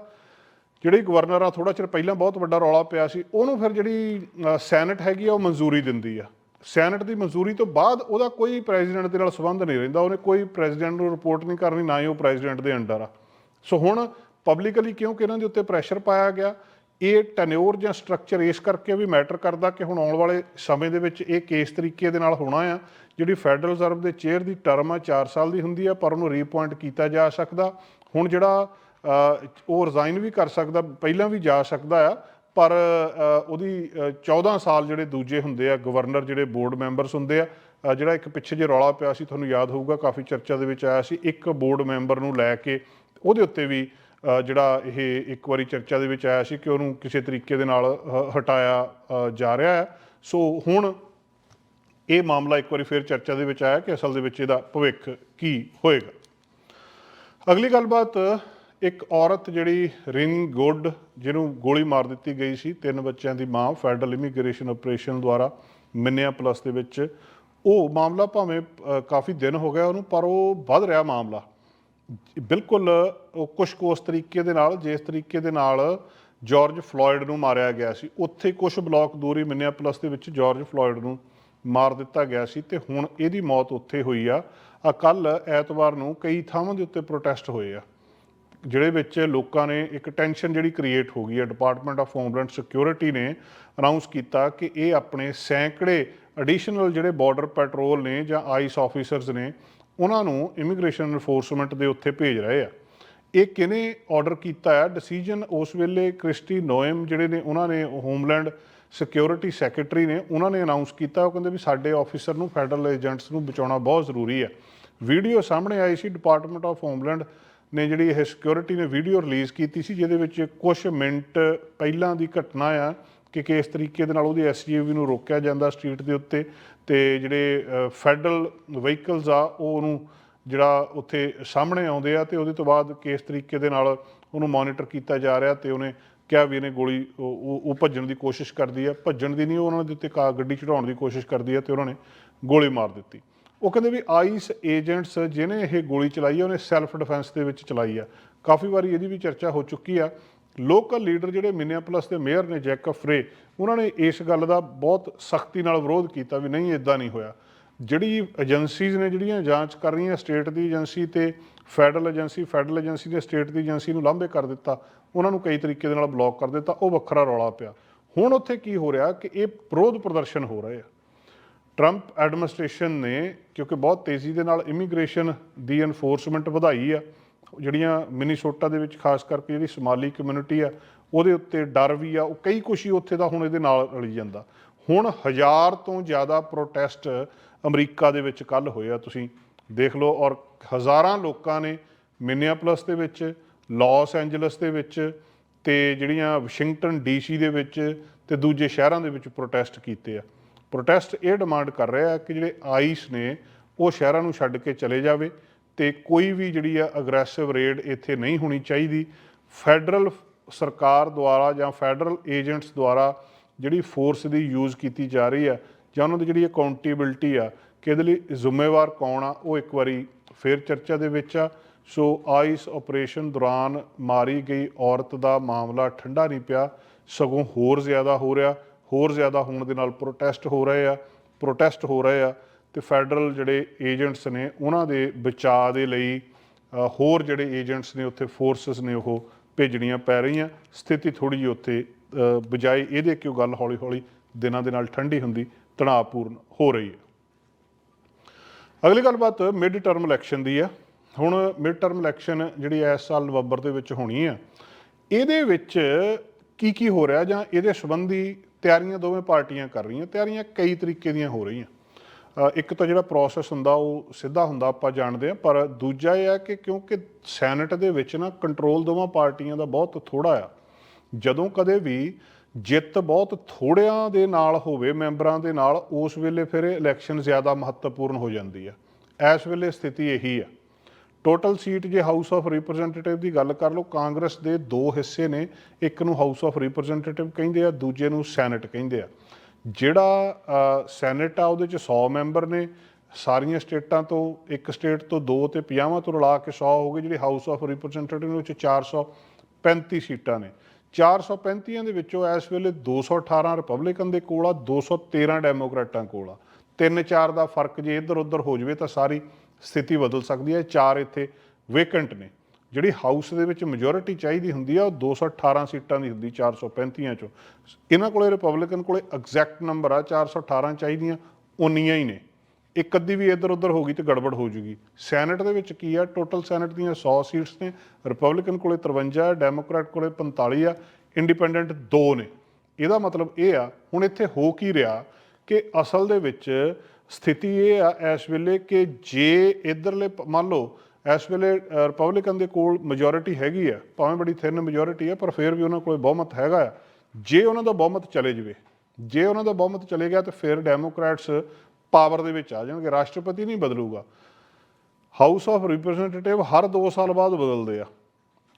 Speaker 1: ਜਿਹੜੀ ਗਵਰਨਰ ਆ ਥੋੜਾ ਚਿਰ ਪਹਿਲਾਂ ਬਹੁਤ ਵੱਡਾ ਰੌਲਾ ਪਿਆ ਸੀ। ਉਹਨੂੰ ਫਿਰ ਜਿਹੜੀ ਸੈਨੇਟ ਹੈਗੀ ਆ, ਉਹ ਮਨਜ਼ੂਰੀ ਦਿੰਦੀ ਆ। ਸੈਨੇਟ ਦੀ ਮਨਜ਼ੂਰੀ ਤੋਂ ਬਾਅਦ ਉਹਦਾ ਕੋਈ ਪ੍ਰੈਜ਼ੀਡੈਂਟ ਦੇ ਨਾਲ ਸੰਬੰਧ ਨਹੀਂ ਰਹਿੰਦਾ। ਉਹਨੇ ਕੋਈ ਪ੍ਰੈਜ਼ੀਡੈਂਟ ਨੂੰ ਰਿਪੋਰਟ ਨਹੀਂ ਕਰਨੀ, ਨਾ ਹੀ ਉਹ ਪ੍ਰੈਜ਼ੀਡੈਂਟ ਦੇ ਅੰਡਰ ਆ। ਸੋ ਹੁਣ ਪਬਲਿਕਲੀ ਕਿਉਂਕਿ ਇਹਨਾਂ ਦੇ ਉੱਤੇ ਪ੍ਰੈਸ਼ਰ ਪਾਇਆ ਗਿਆ ਇਹ ਟੈਨਿਓਰ ਜਾਂ ਸਟਰਕਚਰ ਇਸ ਕਰਕੇ ਵੀ ਮੈਟਰ ਕਰਦਾ ਕਿ ਹੁਣ ਆਉਣ ਵਾਲੇ ਸਮੇਂ ਦੇ ਵਿੱਚ ਇਹ ਕੇਸ ਤਰੀਕੇ ਦੇ ਨਾਲ ਹੋਣਾ ਆ ਜਿਹੜੀ ਫੈਡਰਲ ਰਿਜ਼ਰਵ ਦੇ ਚੇਅਰ ਦੀ ਟਰਮ ਆ 4 ਸਾਲ ਦੀ ਹੁੰਦੀ ਆ ਪਰ ਉਹਨੂੰ ਰੀਪੁਆਇੰਟ ਕੀਤਾ ਜਾ ਸਕਦਾ। ਹੁਣ ਜਿਹੜਾ ਉਹ ਰਿਜ਼ਾਈਨ ਵੀ ਕਰ ਸਕਦਾ ਪਹਿਲਾਂ ਵੀ ਜਾ ਸਕਦਾ ਆ ਪਰ ਉਹਦੀ ਅ, 14 ਸਾਲ ਜਿਹੜੇ ਦੂਜੇ ਹੁੰਦੇ ਆ ਗਵਰਨਰ ਜਿਹੜੇ ਬੋਰਡ ਮੈਂਬਰਸ ਹੁੰਦੇ ਆ ਜਿਹੜਾ ਇੱਕ ਪਿੱਛੇ ਜੇ ਰੌਲਾ ਪਿਆ ਸੀ ਤੁਹਾਨੂੰ ਯਾਦ ਹੋਊਗਾ ਕਾਫੀ ਚਰਚਾ ਦੇ ਵਿੱਚ ਆਇਆ ਸੀ ਇੱਕ ਬੋਰਡ ਮੈਂਬਰ ਨੂੰ ਲੈ ਕੇ ਉਹਦੇ ਉੱਤੇ ਵੀ ਜਿਹੜਾ ਇਹ ਇੱਕ ਵਾਰੀ ਚਰਚਾ ਦੇ ਵਿੱਚ ਆਇਆ ਸੀ ਕਿ ਉਹਨੂੰ ਕਿਸੇ ਤਰੀਕੇ ਦੇ ਨਾਲ ਹਟਾਇਆ ਜਾ ਰਿਹਾ ਹੈ। ਸੋ ਹੁਣ ਇਹ ਮਾਮਲਾ ਇੱਕ ਵਾਰੀ ਫਿਰ ਚਰਚਾ ਦੇ ਵਿੱਚ ਆਇਆ ਕਿ ਅਸਲ ਦੇ ਵਿੱਚ ਇਹਦਾ ਭਵਿੱਖ ਕੀ ਹੋਏਗਾ। ਅਗਲੀ ਗੱਲਬਾਤ, ਇੱਕ ਔਰਤ ਜਿਹੜੀ ਰਿੰਗ ਗੁੱਡ, ਜਿਹਨੂੰ ਗੋਲੀ ਮਾਰ ਦਿੱਤੀ ਗਈ ਸੀ, ਤਿੰਨ ਬੱਚਿਆਂ ਦੀ ਮਾਂ, ਫੈਡਰਲ ਇਮੀਗ੍ਰੇਸ਼ਨ ਆਪਰੇਸ਼ਨ ਦੁਆਰਾ ਮਿੰਨਿਆ ਪਲਸ ਦੇ ਵਿੱਚ, ਉਹ ਮਾਮਲਾ ਭਾਵੇਂ ਕਾਫੀ ਦਿਨ ਹੋ ਗਿਆ ਉਹਨੂੰ, ਪਰ ਉਹ ਵੱਧ ਰਿਹਾ ਮਾਮਲਾ। ਬਿਲਕੁਲ, ਉਹ ਕੁਛ ਕੁ ਤਰੀਕੇ ਦੇ ਨਾਲ, ਜਿਸ ਤਰੀਕੇ ਦੇ ਨਾਲ ਜਾਰਜ ਫਲੋਇਡ ਨੂੰ ਮਾਰਿਆ ਗਿਆ ਸੀ। ਉੱਥੇ ਕੁਝ ਬਲਾਕ ਦੂਰੀ ਮਿੰਨਿਆ ਪਲਸ ਦੇ ਵਿੱਚ ਜਾਰਜ ਫਲੋਇਡ ਨੂੰ ਮਾਰ ਦਿੱਤਾ ਗਿਆ ਸੀ ਤੇ ਹੁਣ ਇਹਦੀ ਮੌਤ ਉੱਥੇ ਹੋਈ ਆ। ਆ ਕੱਲ ਐਤਵਾਰ ਨੂੰ ਕਈ ਥਾਵਾਂ ਦੇ ਉੱਤੇ ਪ੍ਰੋਟੈਸਟ ਹੋਏ ਆ, ਜਿਹੜੇ ਵਿੱਚ ਲੋਕਾਂ ਨੇ ਇੱਕ ਟੈਨਸ਼ਨ ਜਿਹੜੀ ਕ੍ਰੀਏਟ ਹੋ ਗਈ ਹੈ ਡਿਪਾਰਟਮੈਂਟ ਆਫ ਹੋਮਲੈਂਡ ਸਿਕਿਉਰਿਟੀ ਨੇ ਅਨਾਉਂਸ ਕੀਤਾ ਕਿ ਇਹ ਆਪਣੇ ਸੈਂਕੜੇ ਐਡੀਸ਼ਨਲ ਜਿਹੜੇ ਬਾਰਡਰ ਪੈਟਰੋਲ ਨੇ ਜਾਂ ਆਈਸ ਆਫੀਸਰਸ ਨੇ ਉਹਨਾਂ ਨੂੰ ਇਮੀਗ੍ਰੇਸ਼ਨ ਇਨਫੋਰਸਮੈਂਟ ਦੇ ਉੱਤੇ ਭੇਜ ਰਹੇ ਆ। ਇਹ ਕਿਹਨੇ ਆਰਡਰ ਕੀਤਾ ਹੈ ਡਿਸੀਜਨ ਉਸ ਵੇਲੇ ਕ੍ਰਿਸਟੀ ਨੋਇਮ ਜਿਹੜੇ ਨੇ, ਉਹਨਾਂ ਨੇ ਹੋਮਲੈਂਡ ਸਿਕਿਉਰਿਟੀ ਸੈਕਟਰੀ ਨੇ, ਉਹਨਾਂ ਨੇ ਅਨਾਉਂਸ ਕੀਤਾ। ਉਹ ਕਹਿੰਦੇ ਵੀ ਸਾਡੇ ਆਫੀਸਰ ਨੂੰ ਫੈਡਰਲ ਏਜੰਟਸ ਨੂੰ ਬਚਾਉਣਾ ਬਹੁਤ ਜ਼ਰੂਰੀ ਹੈ ਵੀਡੀਓ ਸਾਹਮਣੇ ਆਈ ਸੀ ਡਿਪਾਰਟਮੈਂਟ ਆਫ ਹੋਮਲੈਂਡ ਨੇ ਜਿਹੜੀ ਇਹ ਸਿਕਿਉਰਿਟੀ ਨੇ ਵੀਡੀਓ ਰਿਲੀਜ਼ ਕੀਤੀ ਸੀ, ਜਿਹਦੇ ਵਿੱਚ ਕੁਝ ਮਿੰਟ ਪਹਿਲਾਂ ਦੀ ਘਟਨਾ ਆ। ਕਿ ਕਿਸ ਤਰੀਕੇ ਦੇ ਨਾਲ ਉਹਦੀ ਐਸਯੂਵੀ ਨੂੰ ਰੋਕਿਆ ਜਾਂਦਾ ਸਟਰੀਟ ਦੇ ਉੱਤੇ ਤੇ ਜਿਹੜੇ ਫੈਡਰਲ ਵਹੀਕਲਸ ਆ, ਉਹ ਉਹਨੂੰ ਜਿਹੜਾ ਉੱਥੇ ਸਾਹਮਣੇ ਆਉਂਦੇ ਆ ਤੇ ਉਹਦੇ ਤੋਂ ਬਾਅਦ ਕਿਸ ਤਰੀਕੇ ਦੇ ਨਾਲ ਉਹਨੂੰ ਮੋਨੀਟਰ ਕੀਤਾ ਜਾ ਰਿਹਾ ਤੇ ਉਹਨੇ ਕਿਹਾ ਵੀ ਇਹਨੇ ਗੋਲੀ ਉਹ- ਉਹ ਭੱਜਣ ਦੀ ਕੋਸ਼ਿਸ਼ ਕਰਦੀ ਆ। ਭੱਜਣ ਦੀ ਨਹੀਂ ਉਹਨਾਂ ਦੇ ਉੱਤੇ ਕਾ ਗੱਡੀ ਚੜਾਉਣ ਦੀ ਕੋਸ਼ਿਸ਼ ਕਰਦੀ ਆ ਤੇ ਉਹਨਾਂ ਨੇ ਗੋਲੀ ਮਾਰ ਦਿੱਤੀ। ਉਹ ਕਹਿੰਦੇ ਵੀ ਆਈਸ ਏਜੰਟਸ ਜਿਹਨੇ ਇਹ ਗੋਲੀ ਚਲਾਈ ਆ, ਉਹਨੇ ਸੈਲਫ ਡਿਫੈਂਸ ਦੇ ਵਿੱਚ ਚਲਾਈ ਆ। ਕਾਫੀ ਵਾਰੀ ਇਹਦੀ ਵੀ ਚਰਚਾ ਹੋ ਚੁੱਕੀ ਆ ਲੋਕਲ ਲੀਡਰ ਜਿਹੜੇ ਮਿਨੀਆਪੋਲਿਸ ਦੇ ਮੇਅਰ ਨੇ ਜੈਕਬ ਫਰੇ, ਉਹਨਾਂ ਨੇ ਇਸ ਗੱਲ ਦਾ ਬਹੁਤ ਸਖਤੀ ਨਾਲ ਵਿਰੋਧ ਕੀਤਾ ਵੀ ਨਹੀਂ ਇਦਾਂ ਨਹੀਂ ਹੋਇਆ। ਜਿਹੜੀ ਏਜੰਸੀਜ਼ ਨੇ ਜਿਹੜੀਆਂ ਜਾਂਚ ਕਰ ਰਹੀਆਂ, ਸਟੇਟ ਦੀ ਏਜੰਸੀ ਤੇ ਫੈਡਰਲ ਏਜੰਸੀ ਫੈਡਰਲ ਏਜੰਸੀ ਨੇ ਸਟੇਟ ਦੀ ਏਜੰਸੀ ਨੂੰ ਲਾਂਭੇ ਕਰ ਦਿੱਤਾ, ਉਹਨਾਂ ਨੂੰ ਕਈ ਤਰੀਕੇ ਦੇ ਨਾਲ ਬਲੌਕ ਕਰ ਦਿੱਤਾ, ਉਹ ਵੱਖਰਾ ਰੌਲਾ ਪਿਆ। ਹੁਣ ਉੱਥੇ ਕੀ ਹੋ ਰਿਹਾ ਕਿ ਇਹ ਵਿਰੋਧ ਪ੍ਰਦਰਸ਼ਨ ਹੋ ਰਹੇ ਆ। ਟਰੰਪ ਐਡਮਿਨਿਸਟ੍ਰੇਸ਼ਨ ਨੇ, ਕਿਉਂਕਿ ਬਹੁਤ ਤੇਜ਼ੀ ਦੇ ਨਾਲ ਇਮੀਗ੍ਰੇਸ਼ਨ ਦੀ ਐਨਫੋਰਸਮੈਂਟ ਵਧਾਈ ਆ ਜਿਹੜੀਆਂ ਮਿਨੀਸੋਟਾ ਦੇ ਵਿੱਚ ਖਾਸ ਕਰਕੇ ਜਿਹੜੀ ਸਮਾਲੀ ਕਮਿਊਨਿਟੀ ਆ, ਉਹਦੇ ਉੱਤੇ ਡਰ ਵੀ ਆ, ਉਹ ਕਈ ਕੁਛ ਹੀ ਉੱਥੇ ਦਾ ਹੁਣ ਇਹਦੇ ਨਾਲ ਰਲੀ ਜਾਂਦਾ। ਹੁਣ ਹਜ਼ਾਰ ਤੋਂ ਜ਼ਿਆਦਾ ਪ੍ਰੋਟੈਸਟ ਅਮਰੀਕਾ ਦੇ ਵਿੱਚ ਕੱਲ ਹੋਇਆ ਤੁਸੀਂ ਦੇਖ ਲਓ, ਔਰ ਹਜ਼ਾਰਾਂ ਲੋਕਾਂ ਨੇ ਮਿਨੀਆਪਲਸ ਦੇ ਵਿੱਚ ਲਾਸ ਐਂਜਲਸ ਦੇ ਵਿੱਚ ਤੇ ਜਿਹੜੀਆਂ ਵਾਸ਼ਿੰਗਟਨ ਡੀਸੀ ਦੇ ਵਿੱਚ ਤੇ ਦੂਜੇ ਸ਼ਹਿਰਾਂ ਦੇ ਵਿੱਚ ਪ੍ਰੋਟੈਸਟ ਕੀਤੇ ਆ। ਪ੍ਰੋਟੈਸਟ ਇਹ ਡਿਮਾਂਡ ਕਰ ਰਿਹਾ ਕਿ ਜਿਹੜੇ ਆਈਸ ਨੇ, ਉਹ ਸ਼ਹਿਰਾਂ ਨੂੰ ਛੱਡ ਕੇ ਚਲੇ ਜਾਵੇ। ਤੇ ਕੋਈ ਵੀ ਜਿਹੜੀ ਆ ਅਗਰੈਸਿਵ ਰੇਡ ਇੱਥੇ ਨਹੀਂ ਹੋਣੀ ਚਾਹੀਦੀ। ਫੈਡਰਲ ਸਰਕਾਰ ਦੁਆਰਾ ਜਾਂ ਫੈਡਰਲ ਏਜੰਟਸ ਦੁਆਰਾ ਜਿਹੜੀ ਫੋਰਸ ਦੀ ਯੂਜ਼ ਕੀਤੀ ਜਾ ਰਹੀ ਆ ਜਾਂ ਉਹਨਾਂ ਦੀ ਜਿਹੜੀ ਅਕਾਊਂਟੇਬਿਲਟੀ ਆ ਕਿ ਇਹਦੇ ਲਈ ਜ਼ਿੰਮੇਵਾਰ ਕੌਣ ਆ, ਉਹ ਇੱਕ ਵਾਰੀ ਫੇਰ ਚਰਚਾ ਦੇ ਵਿੱਚ ਆ। ਸੋ ਆਈਸ ਆਪਰੇਸ਼ਨ ਦੌਰਾਨ ਮਾਰੀ ਗਈ ਔਰਤ ਦਾ ਮਾਮਲਾ ਠੰਡਾ ਨਹੀਂ ਪਿਆ, ਸਗੋਂ ਹੋਰ ਜ਼ਿਆਦਾ ਹੋ ਰਿਹਾ, ਹੋਰ ਜ਼ਿਆਦਾ ਹੋਣ ਦੇ ਨਾਲ ਪ੍ਰੋਟੈਸਟ ਹੋ ਰਹੇ ਆ ਪ੍ਰੋਟੈਸਟ ਹੋ ਰਹੇ ਆ। ਤੇ ਫੈਡਰਲ ਜਿਹੜੇ ਏਜੰਟਸ ਨੇ, ਉਹਨਾਂ ਦੇ ਬਚਾਅ ਦੇ ਲਈ ਹੋਰ ਜਿਹੜੇ ਏਜੰਟਸ ਨੇ, ਉੱਥੇ ਫੋਰਸਸ ਨੇ ਉਹ ਭੇਜਣੀਆਂ ਪੈ ਰਹੀਆਂ। ਸਥਿਤੀ ਥੋੜੀ ਜਿਹੀ ਉੱਥੇ ਬਜਾਏ ਇਹਦੇ ਕਿ ਉਹ ਗੱਲ ਹੌਲੀ-ਹੌਲੀ ਦਿਨਾਂ ਦੇ ਨਾਲ ਠੰਡੀ ਹੁੰਦੀ, ਤਣਾਅਪੂਰਨ ਹੋ ਰਹੀ ਹੈ। ਅਗਲੀ ਗੱਲਬਾਤ ਮਿਡ ਟਰਮ ਇਲੈਕਸ਼ਨ ਦੀ ਆ ਹੁਣ ਮਿਡ ਟਰਮ ਇਲੈਕਸ਼ਨ ਜਿਹੜੀ ਇਸ ਸਾਲ ਨਵੰਬਰ ਦੇ ਵਿੱਚ ਹੋਣੀ ਆ ਇਹਦੇ ਵਿੱਚ ਕੀ ਕੀ ਹੋ ਰਿਹਾ ਜਾਂ ਇਹਦੇ ਸੰਬੰਧੀ ਤਿਆਰੀਆਂ ਦੋਵੇਂ ਪਾਰਟੀਆਂ ਕਰ ਰਹੀਆਂ? ਤਿਆਰੀਆਂ ਕਈ ਤਰੀਕੇ ਦੀਆਂ ਹੋ ਰਹੀਆਂ। ਇੱਕ ਤਾਂ ਜਿਹੜਾ ਪ੍ਰੋਸੈਸ ਹੁੰਦਾ ਉਹ ਸਿੱਧਾ ਹੁੰਦਾ, ਆਪਾਂ ਜਾਣਦੇ ਆ ਪਰ ਦੂਜਾ ਇਹ ਆ ਕਿ ਕਿਉਂਕਿ ਸੈਨੇਟ ਦੇ ਵਿੱਚ ਨਾ ਕੰਟਰੋਲ ਦੋਵਾਂ ਪਾਰਟੀਆਂ ਦਾ ਬਹੁਤ ਥੋੜਾ ਆ। ਜਦੋਂ ਕਦੇ ਵੀ ਜਿੱਤ ਬਹੁਤ ਥੋੜਿਆਂ ਦੇ ਨਾਲ ਹੋਵੇ, ਮੈਂਬਰਾਂ ਦੇ ਨਾਲ, ਉਸ ਵੇਲੇ ਫਿਰ ਇਲੈਕਸ਼ਨ ਜ਼ਿਆਦਾ ਮਹੱਤਵਪੂਰਨ ਹੋ ਜਾਂਦੀ ਆ। ਇਸ ਵੇਲੇ ਸਥਿਤੀ ਇਹੀ ਆ। ਟੋਟਲ ਸੀਟ ਜੇ ਹਾਊਸ ਆਫ ਰਿਪਰੈਜ਼ੈਂਟੇਟਿਵ ਦੀ ਗੱਲ ਕਰ ਲਓ, ਕਾਂਗਰਸ ਦੇ ਦੋ ਹਿੱਸੇ ਨੇ, ਇੱਕ ਨੂੰ ਹਾਊਸ ਆਫ ਰਿਪਰੈਜ਼ੈਂਟੇਟਿਵ ਕਹਿੰਦੇ ਆ, ਦੂਜੇ ਨੂੰ ਸੈਨੇਟ ਕਹਿੰਦੇ ਆ। ਜਿਹੜਾ ਸੈਨੇਟ ਆ, ਉਹਦੇ ਚ 100 ਮੈਂਬਰ ਨੇ। ਸਾਰੀਆਂ ਸਟੇਟਾਂ ਤੋਂ ਇੱਕ ਸਟੇਟ ਤੋਂ ਦੋ ਤੇ 50ਵਾਂ ਤੋਂ ਰਲਾ ਕੇ 100 ਹੋ ਗਏ, ਜਿਹੜੇ ਹਾਊਸ ਆਫ ਰਿਪਰੈਜ਼ੈਂਟੇਟਿਵ ਵਿੱਚ 435 ਸੀਟਾਂ ਨੇ। 435 ਦੇ ਵਿੱਚੋਂ ਇਸ ਵੇਲੇ 218 ਰਿਪਬਲਿਕਨ ਦੇ ਕੋਲ ਆ 213 ਡੈਮੋਕ੍ਰੈਟਾਂ ਕੋਲ ਆ। 3-4 ਦਾ ਫ਼ਰਕ ਜੇ ਇੱਧਰ ਉੱਧਰ ਹੋ ਜਵੇ ਤਾਂ ਸਾਰੀ ਸਥਿਤੀ ਬਦਲ ਸਕਦੀ ਹੈ। ਚਾਰ ਇੱਥੇ ਵੇਕੈਂਟ ਨੇ। ਜਿਹੜੀ ਹਾਊਸ ਦੇ ਵਿੱਚ ਮੈਜੋਰਿਟੀ ਚਾਹੀਦੀ ਹੁੰਦੀ ਆ, ਉਹ 218 ਸੀਟਾਂ ਦੀ ਹੁੰਦੀ 435 ਚੋਂ। ਇਹਨਾਂ ਕੋਲੇ ਰਿਪਬਲਿਕਨ ਕੋਲੇ ਐਗਜ਼ੈਕਟ ਨੰਬਰ ਆ 418 ਚਾਹੀਦੀਆਂ, ਉਨੀਆਂ ਹੀ ਨੇ। ਇੱਕ ਅੱਧੀ ਵੀ ਇੱਧਰ ਉੱਧਰ ਹੋ ਗਈ ਤੇ ਗੜਬੜ ਹੋ ਜੂਗੀ। ਸੈਨੇਟ ਦੇ ਵਿੱਚ ਕੀ ਆ? ਟੋਟਲ ਸੈਨੇਟ ਦੀਆਂ 100 ਸੀਟਸ ਨੇ। ਰਿਪਬਲਿਕਨ ਕੋਲੇ 53 ਆ ਡੈਮੋਕ੍ਰੈਟ ਕੋਲੇ 45 ਆ ਇੰਡੀਪੈਂਡੈਂਟ 2 ਨੇ। ਇਹਦਾ ਮਤਲਬ ਇਹ ਆ, ਹੁਣ ਇੱਥੇ ਹੋ ਕੀ ਰਿਹਾ ਕਿ ਅਸਲ ਦੇ ਵਿੱਚ ਸਥਿਤੀ ਇਹ ਆ ਇਸ ਵੇਲੇ ਕਿ ਜੇ ਇਧਰਲੇ ਮੰਨ ਲਓ ਇਸ ਵੇਲੇ ਰਿਪਬਲਿਕਨ ਦੇ ਕੋਲ ਮੈਜੋਰਿਟੀ ਹੈਗੀ ਆ, ਭਾਵੇਂ ਬੜੀ ਥਿਨ ਮੈਜੋਰਿਟੀ ਆ, ਪਰ ਫਿਰ ਵੀ ਉਹਨਾਂ ਕੋਲ ਬਹੁਮਤ ਹੈਗਾ ਆ। ਜੇ ਉਹਨਾਂ ਦਾ ਬਹੁਮਤ ਚਲੇ ਜਵੇ, ਜੇ ਉਹਨਾਂ ਦਾ ਬਹੁਮਤ ਚਲੇ ਗਿਆ ਤਾਂ ਫਿਰ ਡੈਮੋਕ੍ਰੈਟਸ ਪਾਵਰ ਦੇ ਵਿੱਚ ਆ ਜਾਣਗੇ, ਰਾਸ਼ਟਰਪਤੀ ਨਹੀਂ ਬਦਲੂਗਾ। ਹਾਊਸ ਆਫ ਰਿਪਰੈਜ਼ੈਂਟੇਟਿਵ ਹਰ 2 ਸਾਲ ਬਾਅਦ ਬਦਲਦੇ ਆ।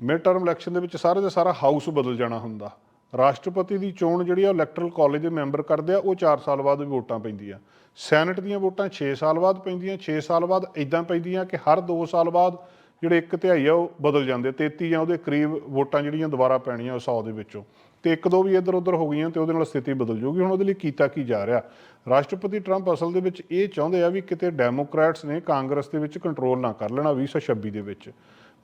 Speaker 1: ਮਿਡ ਟਰਮ ਇਲੈਕਸ਼ਨ ਦੇ ਵਿੱਚ ਸਾਰੇ ਦਾ ਸਾਰਾ ਹਾਊਸ ਬਦਲ ਜਾਣਾ ਹੁੰਦਾ। ਰਾਸ਼ਟਰਪਤੀ ਦੀ ਚੋਣ ਜਿਹੜੀ ਆ ਇਲੈਕਟਰਲ ਕਾਲਜ ਦੇ ਮੈਂਬਰ ਕਰਦੇ ਆ, ਉਹ 4 ਸਾਲ ਬਾਅਦ ਵੀ ਵੋਟਾਂ ਪੈਂਦੀਆਂ। ਸੈਨੇਟ ਦੀਆਂ ਵੋਟਾਂ 6 ਸਾਲ ਬਾਅਦ ਪੈਂਦੀਆਂ 6 ਸਾਲ ਬਾਅਦ ਇਦਾਂ ਪੈਂਦੀਆਂ ਕਿ ਹਰ 2 ਸਾਲ ਬਾਅਦ ਜਿਹੜੇ ਇੱਕ ਤਿਹਾਈ ਆ ਉਹ ਬਦਲ ਜਾਂਦੇ 33 ਜਾਂ ਉਹਦੇ ਕਰੀਬ ਵੋਟਾਂ ਜਿਹੜੀਆਂ ਦੁਬਾਰਾ ਪੈਣੀਆਂ ਉਹ 100 ਦੇ ਵਿੱਚੋਂ। ਤੇ ਇੱਕ ਦੋ ਵੀ ਇੱਧਰ ਉੱਧਰ ਹੋ ਗਈਆਂ ਤੇ ਉਹਦੇ ਨਾਲ ਸਥਿਤੀ ਬਦਲ ਜੂਗੀ ਹੁਣ ਉਹਦੇ ਲਈ ਕੀਤਾ ਕੀ ਜਾ ਰਿਹਾ? ਰਾਸ਼ਟਰਪਤੀ ਟਰੰਪ ਅਸਲ ਦੇ ਵਿੱਚ ਇਹ ਚਾਹੁੰਦੇ ਆ ਵੀ ਕਿਤੇ ਡੈਮੋਕ੍ਰੈਟਸ ਨੇ ਕਾਂਗਰਸ ਦੇ ਵਿੱਚ ਕੰਟਰੋਲ ਨਾ ਕਰ ਲੈਣਾ 2026 ਦੇ ਵਿੱਚ।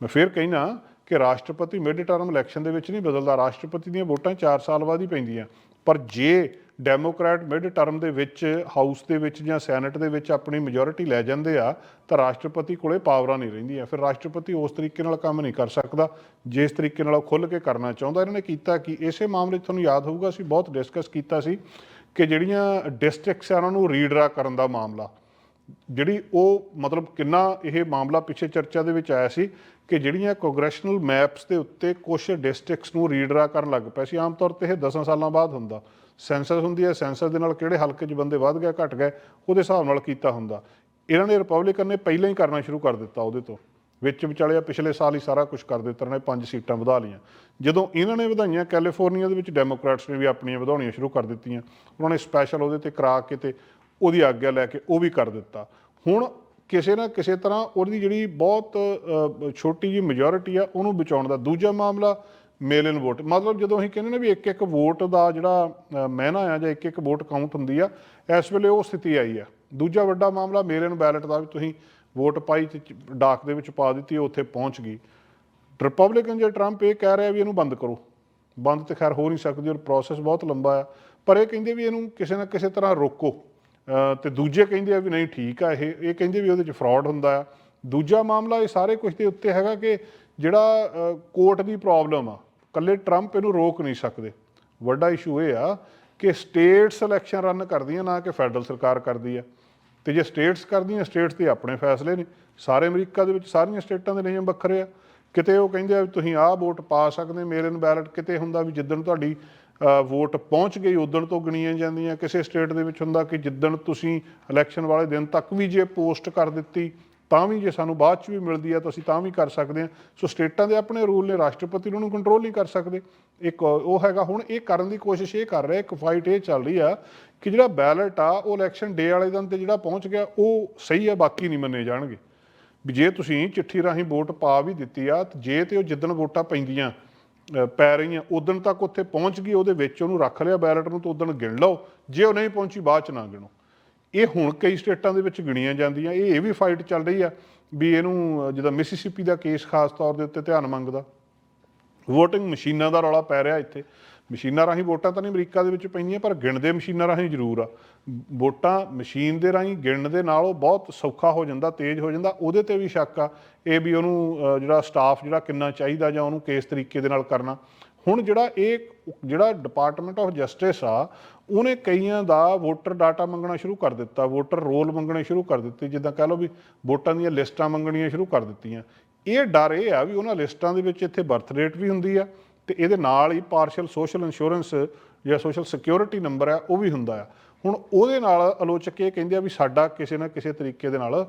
Speaker 1: ਮੈਂ ਫਿਰ ਕਹਿਣਾ ਕਿ ਰਾਸ਼ਟਰਪਤੀ ਮਿਡ ਟਰਮ ਇਲੈਕਸ਼ਨ ਦੇ ਵਿੱਚ ਨਹੀਂ ਬਦਲਦਾ। ਰਾਸ਼ਟਰਪਤੀ ਦੀਆਂ ਵੋਟਾਂ 4 ਸਾਲ ਬਾਅਦ ਹੀ ਪੈਂਦੀਆਂ। ਪਰ ਜੇ ਡੈਮੋਕ੍ਰੈਟ ਮਿਡ ਟਰਮ ਦੇ ਵਿੱਚ, ਹਾਊਸ ਦੇ ਵਿੱਚ ਜਾਂ ਸੈਨੇਟ ਦੇ ਵਿੱਚ ਆਪਣੀ ਮੈਜੋਰਿਟੀ ਲੈ ਜਾਂਦੇ ਆ, ਤਾਂ ਰਾਸ਼ਟਰਪਤੀ ਕੋਲੇ ਪਾਵਰਾਂ ਨਹੀਂ ਰਹਿੰਦੀਆਂ ਫਿਰ ਰਾਸ਼ਟਰਪਤੀ ਉਸ ਤਰੀਕੇ ਨਾਲ ਕੰਮ ਨਹੀਂ ਕਰ ਸਕਦਾ। ਜਿਸ ਤਰੀਕੇ ਨਾਲ ਉਹ ਖੁੱਲ੍ਹ ਕੇ ਕਰਨਾ ਚਾਹੁੰਦਾ, ਇਹਨਾਂ ਨੇ ਕੀਤਾ ਕਿ? ਇਸੇ ਮਾਮਲੇ 'ਚ ਤੁਹਾਨੂੰ ਯਾਦ ਹੋਊਗਾ, ਅਸੀਂ ਬਹੁਤ ਡਿਸਕਸ ਕੀਤਾ ਸੀ ਕਿ ਜਿਹੜੀਆਂ ਡਿਸਟ੍ਰਿਕਟਸ ਆ, ਉਹਨਾਂ ਨੂੰ ਰੀਡਰਾ ਕਰਨ ਦਾ ਮਾਮਲਾ। ਜਿਹੜੀ ਉਹ ਮਤਲਬ ਕਿੰਨਾ ਇਹ ਮਾਮਲਾ ਪਿੱਛੇ ਚਰਚਾ ਦੇ ਵਿੱਚ ਆਇਆ ਸੀ ਕਿ ਜਿਹੜੀਆਂ ਕੋਂਗਰੈਸ਼ਨਲ ਮੈਪਸ ਦੇ ਉੱਤੇ ਕੁਝ ਡਿਸਟ੍ਰਿਕਟਸ ਨੂੰ ਰੀਡਰਾ ਕਰਨ ਲੱਗ ਪਏ ਸੀ, ਆਮ ਤੌਰ ਤੇ ਇਹ 10 ਸਾਲਾਂ ਬਾਅਦ ਹੁੰਦਾ। ਸੈਂਸਸ ਹੁੰਦੀ ਹੈ ਸੈਂਸਸ ਦੇ ਨਾਲ ਕਿਹੜੇ ਹਲਕੇ 'ਚ ਬੰਦੇ ਵੱਧ ਗਏ, ਘਟ ਗਏ, ਉਹਦੇ ਹਿਸਾਬ ਨਾਲ ਕੀਤਾ ਹੁੰਦਾ। ਇਹਨਾਂ ਨੇ ਰਿਪਬਲਿਕਨ ਨੇ ਪਹਿਲਾਂ ਹੀ ਕਰਨਾ ਸ਼ੁਰੂ ਕਰ ਦਿੱਤਾ ਉਹਦੇ ਤੋਂ, ਵਿੱਚ ਵਿਚਾਲੇ ਪਿਛਲੇ ਸਾਲ ਹੀ ਸਾਰਾ ਕੁਝ ਕਰ ਦਿੱਤਾ ਉਹਨਾਂ ਨੇ ਪੰਜ ਸੀਟਾਂ ਵਧਾ ਲਈਆਂ। ਜਦੋਂ ਇਹਨਾਂ ਨੇ ਵਧਾਈਆਂ ਕੈਲੀਫੋਰਨੀਆ ਦੇ ਵਿੱਚ ਡੈਮੋਕ੍ਰੈਟਸ ਨੇ ਵੀ ਆਪਣੀਆਂ ਵਧਾਉਣੀਆਂ ਸ਼ੁਰੂ ਕਰ ਦਿੱਤੀਆਂ। ਉਹਨਾਂ ਨੇ ਸਪੈਸ਼ਲ ਉਹਦੇ ਤੇ ਕਰਾ ਕੇ ਤੇ ਉਹਦੀ ਆਗਿਆ ਲੈ ਕੇ ਉਹ ਵੀ ਕਰ ਦਿੱਤਾ। ਹੁਣ ਕਿਸੇ ਨਾ ਕਿਸੇ ਤਰ੍ਹਾਂ ਉਹਦੀ ਜਿਹੜੀ ਬਹੁਤ ਛੋਟੀ ਜੀ ਮੈਜੋਰਿਟੀ ਆ, ਉਹਨੂੰ ਬਚਾਉਣ ਦਾ ਦੂਜਾ ਮਾਮਲਾ ਮੇਲ ਇਨ ਵੋਟ ਮਤਲਬ ਜਦੋਂ ਅਸੀਂ ਕਹਿੰਦੇ ਨੇ ਵੀ ਇੱਕ ਇੱਕ ਵੋਟ ਦਾ ਜਿਹੜਾ ਮਹਿਨਾ ਆ ਜਾਂ ਇੱਕ ਇੱਕ ਵੋਟ ਕਾਊਂਟ ਹੁੰਦੀ ਆ, ਇਸ ਵੇਲੇ ਉਹ ਸਥਿਤੀ ਆਈ ਆ। ਦੂਜਾ ਵੱਡਾ ਮਾਮਲਾ ਮੇਲ ਇਨ ਬੈਲਟ ਦਾ ਵੀ ਤੁਸੀਂ ਵੋਟ ਪਾਈ ਤੇ ਡਾਕ ਦੇ ਵਿੱਚ ਪਾ ਦਿੱਤੀ, ਉਹ ਉੱਥੇ ਪਹੁੰਚ ਗਈ। ਰਿਪਬਲਿਕਨ ਜੇ ਟਰੰਪ ਇਹ ਕਹਿ ਰਿਹਾ ਵੀ ਇਹਨੂੰ ਬੰਦ ਕਰੋ। ਬੰਦ ਤੇ ਖੈਰ ਹੋ ਨਹੀਂ ਸਕਦੀ, ਔਰ ਪ੍ਰੋਸੈਸ ਬਹੁਤ ਲੰਬਾ ਆ। ਪਰ ਇਹ ਕਹਿੰਦੇ ਵੀ ਇਹਨੂੰ ਕਿਸੇ ਨਾ ਕਿਸੇ ਤਰ੍ਹਾਂ ਰੋਕੋ। ਤੇ ਦੂਜੇ ਕਹਿੰਦੇ ਆ ਵੀ ਨਹੀਂ ਠੀਕ ਆ ਇਹ ਇਹ ਕਹਿੰਦੇ ਵੀ ਉਹਦੇ ਚ ਫਰਾਡ ਹੁੰਦਾ ਆ। ਦੂਜਾ ਮਾਮਲਾ ਇਹ ਸਾਰੇ ਕੁਝ ਦੇ ਉੱਤੇ ਹੈਗਾ ਕਿ ਜਿਹੜਾ ਕੋਰਟ ਦੀ ਪ੍ਰੋਬਲਮ ਆ, ਕੱਲੇ ਟਰੰਪ ਇਹਨੂੰ ਰੋਕ ਨਹੀਂ ਸਕਦੇ। ਵੱਡਾ ਇਸ਼ੂ ਇਹ ਆ ਕਿ ਸਟੇਟਸ ਇਲੈਕਸ਼ਨ ਰਨ ਕਰਦੀਆਂ ਨਾ ਕਿ ਫੈਡਰਲ ਸਰਕਾਰ ਕਰਦੀ ਆ। ਤੇ ਜੇ ਸਟੇਟਸ ਕਰਦੀਆਂ ਸਟੇਟਸ ਦੇ ਆਪਣੇ ਫੈਸਲੇ ਨੇ। ਸਾਰੇ ਅਮਰੀਕਾ ਦੇ ਵਿੱਚ ਸਾਰੀਆਂ ਸਟੇਟਾਂ ਦੇ ਨਿਯਮ ਵੱਖਰੇ ਆ। ਕਿਤੇ ਉਹ ਕਹਿੰਦੇ ਆ ਵੀ ਤੁਸੀਂ ਆਹ ਵੋਟ ਪਾ ਸਕਦੇ ਮੇਲ ਇਨ ਬੈਲਟ ਕਿਤੇ ਹੁੰਦਾ ਵੀ ਜਿੱਦਣ ਤੁਹਾਡੀ ਵੋਟ ਪਹੁੰਚ ਗਈ ਉਦਣ ਤੋਂ ਗਿਣੀਆਂ ਜਾਂਦੀਆਂ। ਕਿਸੇ ਸਟੇਟ ਦੇ ਵਿੱਚ ਹੁੰਦਾ ਕਿ ਜਿੱਦਣ ਤੁਸੀਂ ਇਲੈਕਸ਼ਨ ਵਾਲੇ ਦਿਨ ਤੱਕ ਵੀ ਜੇ ਪੋਸਟ ਕਰ ਦਿੱਤੀ, ਤਾਂ ਵੀ ਜੇ ਸਾਨੂੰ ਬਾਅਦ ਚ ਵੀ ਮਿਲਦੀ ਆ ਤਾਂ ਅਸੀਂ ਤਾਂ ਵੀ ਕਰ ਸਕਦੇ ਹਾਂ ਸੋ ਸਟੇਟਾਂ ਦੇ ਆਪਣੇ ਰੂਲ ਨੇ, ਰਾਸ਼ਟਰਪਤੀ ਨੂੰ ਕੰਟਰੋਲ ਨਹੀਂ ਕਰ ਸਕਦੇ। ਇੱਕ ਉਹ ਹੈਗਾ, ਹੁਣ ਇਹ ਕਰਨ ਦੀ ਕੋਸ਼ਿਸ਼ ਇਹ ਕਰ ਰਿਹਾ, ਇੱਕ ਫਾਈਟ ਇਹ ਚੱਲ ਰਹੀ ਆ ਕਿ ਜਿਹੜਾ ਬੈਲਟ ਆ, ਉਹ ਇਲੈਕਸ਼ਨ ਡੇ ਵਾਲੇ ਦਿਨ ਤੇ ਜਿਹੜਾ ਪਹੁੰਚ ਗਿਆ, ਉਹ ਸਹੀ ਆ, ਬਾਕੀ ਨਹੀਂ ਮੰਨੇ ਜਾਣਗੇ। ਵੀ ਜੇ ਤੁਸੀਂ ਚਿੱਠੀ ਰਾਹੀਂ ਵੋਟ ਪਾ ਵੀ ਦਿੱਤੀ ਆ ਜੇ ਤੇ ਉਹ ਜਿੱਦਣ ਵੋਟਾਂ ਪੈਂਦੀਆਂ ਪੈ ਰਹੀਆਂ ਉਦੋਂ ਤੱਕ ਉੱਥੇ ਪਹੁੰਚ ਗਈ ਉਹਦੇ ਵਿੱਚ ਉਹਨੂੰ ਰੱਖ ਲਿਆ ਬੈਲਟ ਨੂੰ ਤਾਂ ਉਦੋਂ ਗਿਣ ਲਓ। ਜੇ ਉਹ ਨਹੀਂ ਪਹੁੰਚੀ ਬਾਅਦ ਚ ਨਾ ਗਿਣੋ। ਇਹ ਹੁਣ ਕਈ ਸਟੇਟਾਂ ਦੇ ਵਿੱਚ ਗਿਣੀਆਂ ਜਾਂਦੀਆਂ। ਇਹ ਇਹ ਵੀ ਫਾਈਟ ਚੱਲ ਰਹੀ ਆ ਵੀ ਇਹਨੂੰ ਅ, ਜਿੱਦਾਂ ਮਿਸਿਸਿਪੀ ਦਾ ਕੇਸ ਖਾਸ ਤੌਰ ਦੇ ਉੱਤੇ ਧਿਆਨ ਮੰਗਦਾ। VOTING ਮਸ਼ੀਨਾਂ ਦਾ ਰੌਲਾ ਪੈ ਰਿਹਾ ਇੱਥੇ। ਮਸ਼ੀਨਾਂ ਰਾਹੀਂ ਵੋਟਾਂ ਤਾਂ ਨਹੀਂ ਅਮਰੀਕਾ ਦੇ ਵਿੱਚ ਪੈਂਦੀਆਂ ਪਰ ਗਿਣਦੇ ਮਸ਼ੀਨਾਂ ਰਾਹੀਂ ਜ਼ਰੂਰ ਆ। ਵੋਟਾਂ ਮਸ਼ੀਨ ਦੇ ਰਾਹੀਂ ਗਿਣਨ ਦੇ ਨਾਲ ਉਹ ਬਹੁਤ ਸੌਖਾ ਹੋ ਜਾਂਦਾ, ਤੇਜ਼ ਹੋ ਜਾਂਦਾ, ਉਹਦੇ ਤੇ ਵੀ ਸ਼ੱਕ ਆ। ਇਹ ਵੀ ਉਹਨੂੰ ਜਿਹੜਾ ਸਟਾਫ ਜਿਹੜਾ ਕਿੰਨਾ ਚਾਹੀਦਾ ਜਾਂ ਉਹਨੂੰ ਕਿਸ ਤਰੀਕੇ ਦੇ ਨਾਲ ਕਰਨਾ। ਹੁਣ ਜਿਹੜਾ ਇਹ ਜਿਹੜਾ ਡਿਪਾਰਟਮੈਂਟ ਆਫ ਜਸਟਿਸ ਆ, ਉਹਨੇ ਕਈਆਂ ਦਾ ਵੋਟਰ ਡਾਟਾ ਮੰਗਣਾ ਸ਼ੁਰੂ ਕਰ ਦਿੱਤਾ, ਵੋਟਰ ਰੋਲ ਮੰਗਣੇ ਸ਼ੁਰੂ ਕਰ ਦਿੱਤੇ, ਜਿੱਦਾਂ ਕਹ ਲਓ ਵੀ ਵੋਟਾਂ ਦੀਆਂ ਲਿਸਟਾਂ ਮੰਗਣੀਆਂ ਸ਼ੁਰੂ ਕਰ ਦਿੱਤੀਆਂ। ਇਹ ਡਰ ਇਹ ਆ ਵੀ ਉਹਨਾਂ ਲਿਸਟਾਂ ਦੇ ਵਿੱਚ ਇੱਥੇ ਬਰਥ ਰੇਟ ਵੀ ਹੁੰਦੀ ਆ ਤੇ ਇਹਦੇ ਨਾਲ ਹੀ ਪਾਰਸ਼ਲ ਸੋਸ਼ਲ ਇੰਸ਼ੋਰੈਂਸ ਜਾਂ ਸੋਸ਼ਲ ਸਿਕਿਉਰਿਟੀ ਨੰਬਰ ਆ, ਉਹ ਵੀ ਹੁੰਦਾ ਆ। ਹੁਣ ਉਹਦੇ ਨਾਲ ਆਲੋਚਕ ਇਹ ਕਹਿੰਦੇ ਆ ਵੀ ਸਾਡਾ ਕਿਸੇ ਨਾ ਕਿਸੇ ਤਰੀਕੇ ਦੇ ਨਾਲ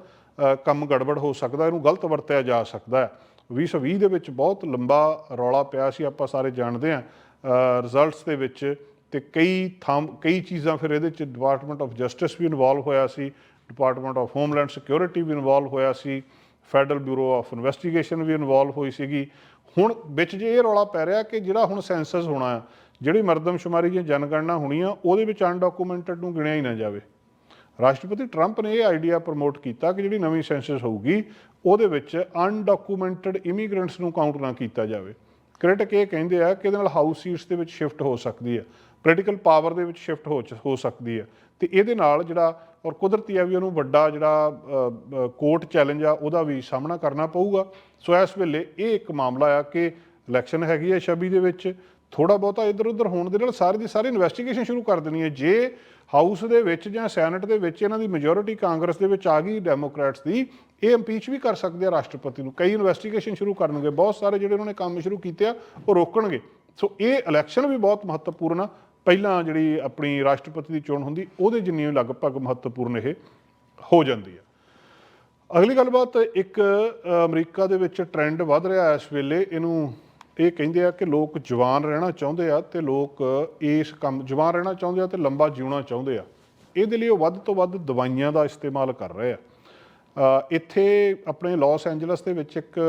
Speaker 1: ਕੰਮ ਗੜਬੜ ਹੋ ਸਕਦਾ, ਇਹਨੂੰ ਗਲਤ ਵਰਤਿਆ ਜਾ ਸਕਦਾ ਹੈ। 2020 ਦੇ ਵਿੱਚ ਬਹੁਤ ਲੰਬਾ ਰੌਲਾ ਪਿਆ ਸੀ, ਆਪਾਂ ਸਾਰੇ ਜਾਣਦੇ ਆ ਰਿਜ਼ਲਟਸ ਦੇ ਵਿੱਚ ਤੇ ਕਈ ਥਾਂ, ਕਈ ਚੀਜ਼ਾਂ ਫਿਰ ਇਹਦੇ ਚ ਡਿਪਾਰਟਮੈਂਟ ਆਫ ਜਸਟਿਸ ਵੀ ਇਨਵੋਲਵ ਹੋਇਆ ਸੀ ਡਿਪਾਰਟਮੈਂਟ ਆਫ ਹੋਮਲੈਂਡ ਸਿਕਿਉਰਿਟੀ ਵੀ ਇਨਵੋਲਵ ਹੋਇਆ ਸੀ ਫੈਡਰਲ ਬਿਊਰੋ ਆਫ ਇਨਵੈਸਟੀਗੇਸ਼ਨ ਵੀ ਇਨਵੋਲਵ ਹੋਈ ਸੀਗੀ। ਹੁਣ ਵਿੱਚ ਜੇ ਇਹ ਰੌਲਾ ਪੈ ਰਿਹਾ ਕਿ ਜਿਹੜਾ ਹੁਣ ਸੈਂਸਸ ਹੋਣਾ ਆ ਜਿਹੜੀ ਮਰਦਮਸ਼ੁਮਾਰੀ ਜਾਂ ਜਨਗਣਨਾ ਹੋਣੀ ਆ ਉਹਦੇ ਵਿੱਚ ਅਨਡਾਕੂਮੈਂਟਡ ਨੂੰ ਗਿਣਿਆ ਹੀ ਨਾ ਜਾਵੇ। ਰਾਸ਼ਟਰਪਤੀ ਟਰੰਪ ਨੇ ਇਹ ਆਈਡੀਆ ਪ੍ਰਮੋਟ ਕੀਤਾ ਕਿ ਜਿਹੜੀ ਨਵੀਂ ਸੈਂਸਸ ਹੋਊਗੀ, ਉਹਦੇ ਵਿੱਚ ਅਨਡਾਕੂਮੈਂਟਡ ਇਮੀਗ੍ਰੈਂਟਸ ਨੂੰ ਕਾਊਂਟ ਨਾ ਕੀਤਾ ਜਾਵੇ। ਕ੍ਰਿਟਿਕ ਇਹ ਕਹਿੰਦੇ ਆ ਕਿ ਇਹਦੇ ਨਾਲ ਹਾਊਸ ਸੀਟਸ ਦੇ ਵਿੱਚ ਸ਼ਿਫਟ ਹੋ ਸਕਦੀ ਹੈ। ਪੋਲੀਟੀਕਲ ਪਾਵਰ ਦੇ ਵਿੱਚ ਸ਼ਿਫਟ ਹੋ ਹੋ ਸਕਦੀ ਹੈ। ਤੇ ਇਹਦੇ ਨਾਲ ਜਿਹੜਾ ਔਰ ਕੁਦਰਤੀ ਆ ਵੀ ਉਹਨੂੰ ਵੱਡਾ ਜਿਹੜਾ ਕੋਰਟ ਚੈਲੰਜ ਆ, ਉਹਦਾ ਵੀ ਸਾਹਮਣਾ ਕਰਨਾ ਪਊਗਾ। ਸੋ ਇਸ ਵੇਲੇ ਇਹ ਇੱਕ ਮਾਮਲਾ ਆ ਕਿ ਇਲੈਕਸ਼ਨ ਹੈਗੀ ਹੈ 26 ਦੇ ਵਿੱਚ। ਥੋੜਾ ਬਹੁਤਾ ਇੱਧਰ ਉੱਧਰ ਹੋਣ ਦੇ ਨਾਲ ਸਾਰੇ ਦੀ ਸਾਰੀ ਇਨਵੈਸਟੀਗੇਸ਼ਨ ਸ਼ੁਰੂ ਕਰ ਦੇਣੀ ਹੈ। ਜੇ ਹਾਊਸ ਦੇ ਵਿੱਚ ਜਾਂ ਸੈਨੇਟ ਦੇ ਵਿੱਚ ਇਹਨਾਂ ਦੀ ਮੈਜੋਰਿਟੀ ਕਾਂਗਰਸ ਦੇ ਵਿੱਚ ਆ ਗਈ ਡੈਮੋਕ੍ਰੈਟਸ ਦੀ, ਇਹ ਇੰਪੀਚ ਵੀ ਕਰ ਸਕਦੇ ਆ ਰਾਸ਼ਟਰਪਤੀ ਨੂੰ। ਕਈ ਇਨਵੈਸਟੀਗੇਸ਼ਨ ਸ਼ੁਰੂ ਕਰਨਗੇ। ਬਹੁਤ ਸਾਰੇ ਜਿਹੜੇ ਉਹਨਾਂ ਨੇ ਕੰਮ ਸ਼ੁਰੂ ਕੀਤੇ ਆ, ਉਹ ਰੋਕਣਗੇ। ਸੋ ਇਹ ਇਲੈਕਸ਼ਨ ਵੀ ਬਹੁਤ ਮਹੱਤਵਪੂਰਨ ਆ। ਪਹਿਲਾਂ ਜਿਹੜੀ ਆਪਣੀ ਰਾਸ਼ਟਰਪਤੀ ਦੀ ਚੋਣ ਹੁੰਦੀ, ਉਹਦੇ ਜਿੰਨੀ ਲਗਭਗ ਮਹੱਤਵਪੂਰਨ ਇਹ ਹੋ ਜਾਂਦੀ ਆ। ਅਗਲੀ ਗੱਲਬਾਤ, ਇੱਕ ਅਮਰੀਕਾ ਦੇ ਵਿੱਚ ਟ੍ਰੈਂਡ ਵੱਧ ਰਿਹਾ ਇਸ ਵੇਲੇ, ਇਹਨੂੰ ਇਹ ਕਹਿੰਦੇ ਆ ਕਿ ਲੋਕ ਜਵਾਨ ਰਹਿਣਾ ਚਾਹੁੰਦੇ ਆ ਤੇ ਲੋਕ ਇਸ ਕੰਮ, ਜਵਾਨ ਰਹਿਣਾ ਚਾਹੁੰਦੇ ਆ ਤੇ ਲੰਬਾ ਜਿਉਣਾ ਚਾਹੁੰਦੇ ਆ। ਇਹਦੇ ਲਈ ਉਹ ਵੱਧ ਤੋਂ ਵੱਧ ਦਵਾਈਆਂ ਦਾ ਇਸਤੇਮਾਲ ਕਰ ਰਹੇ ਆ। ਇੱਥੇ ਆਪਣੇ ਲਾਸ ਐਂਜਲਸ ਦੇ ਵਿੱਚ ਇੱਕ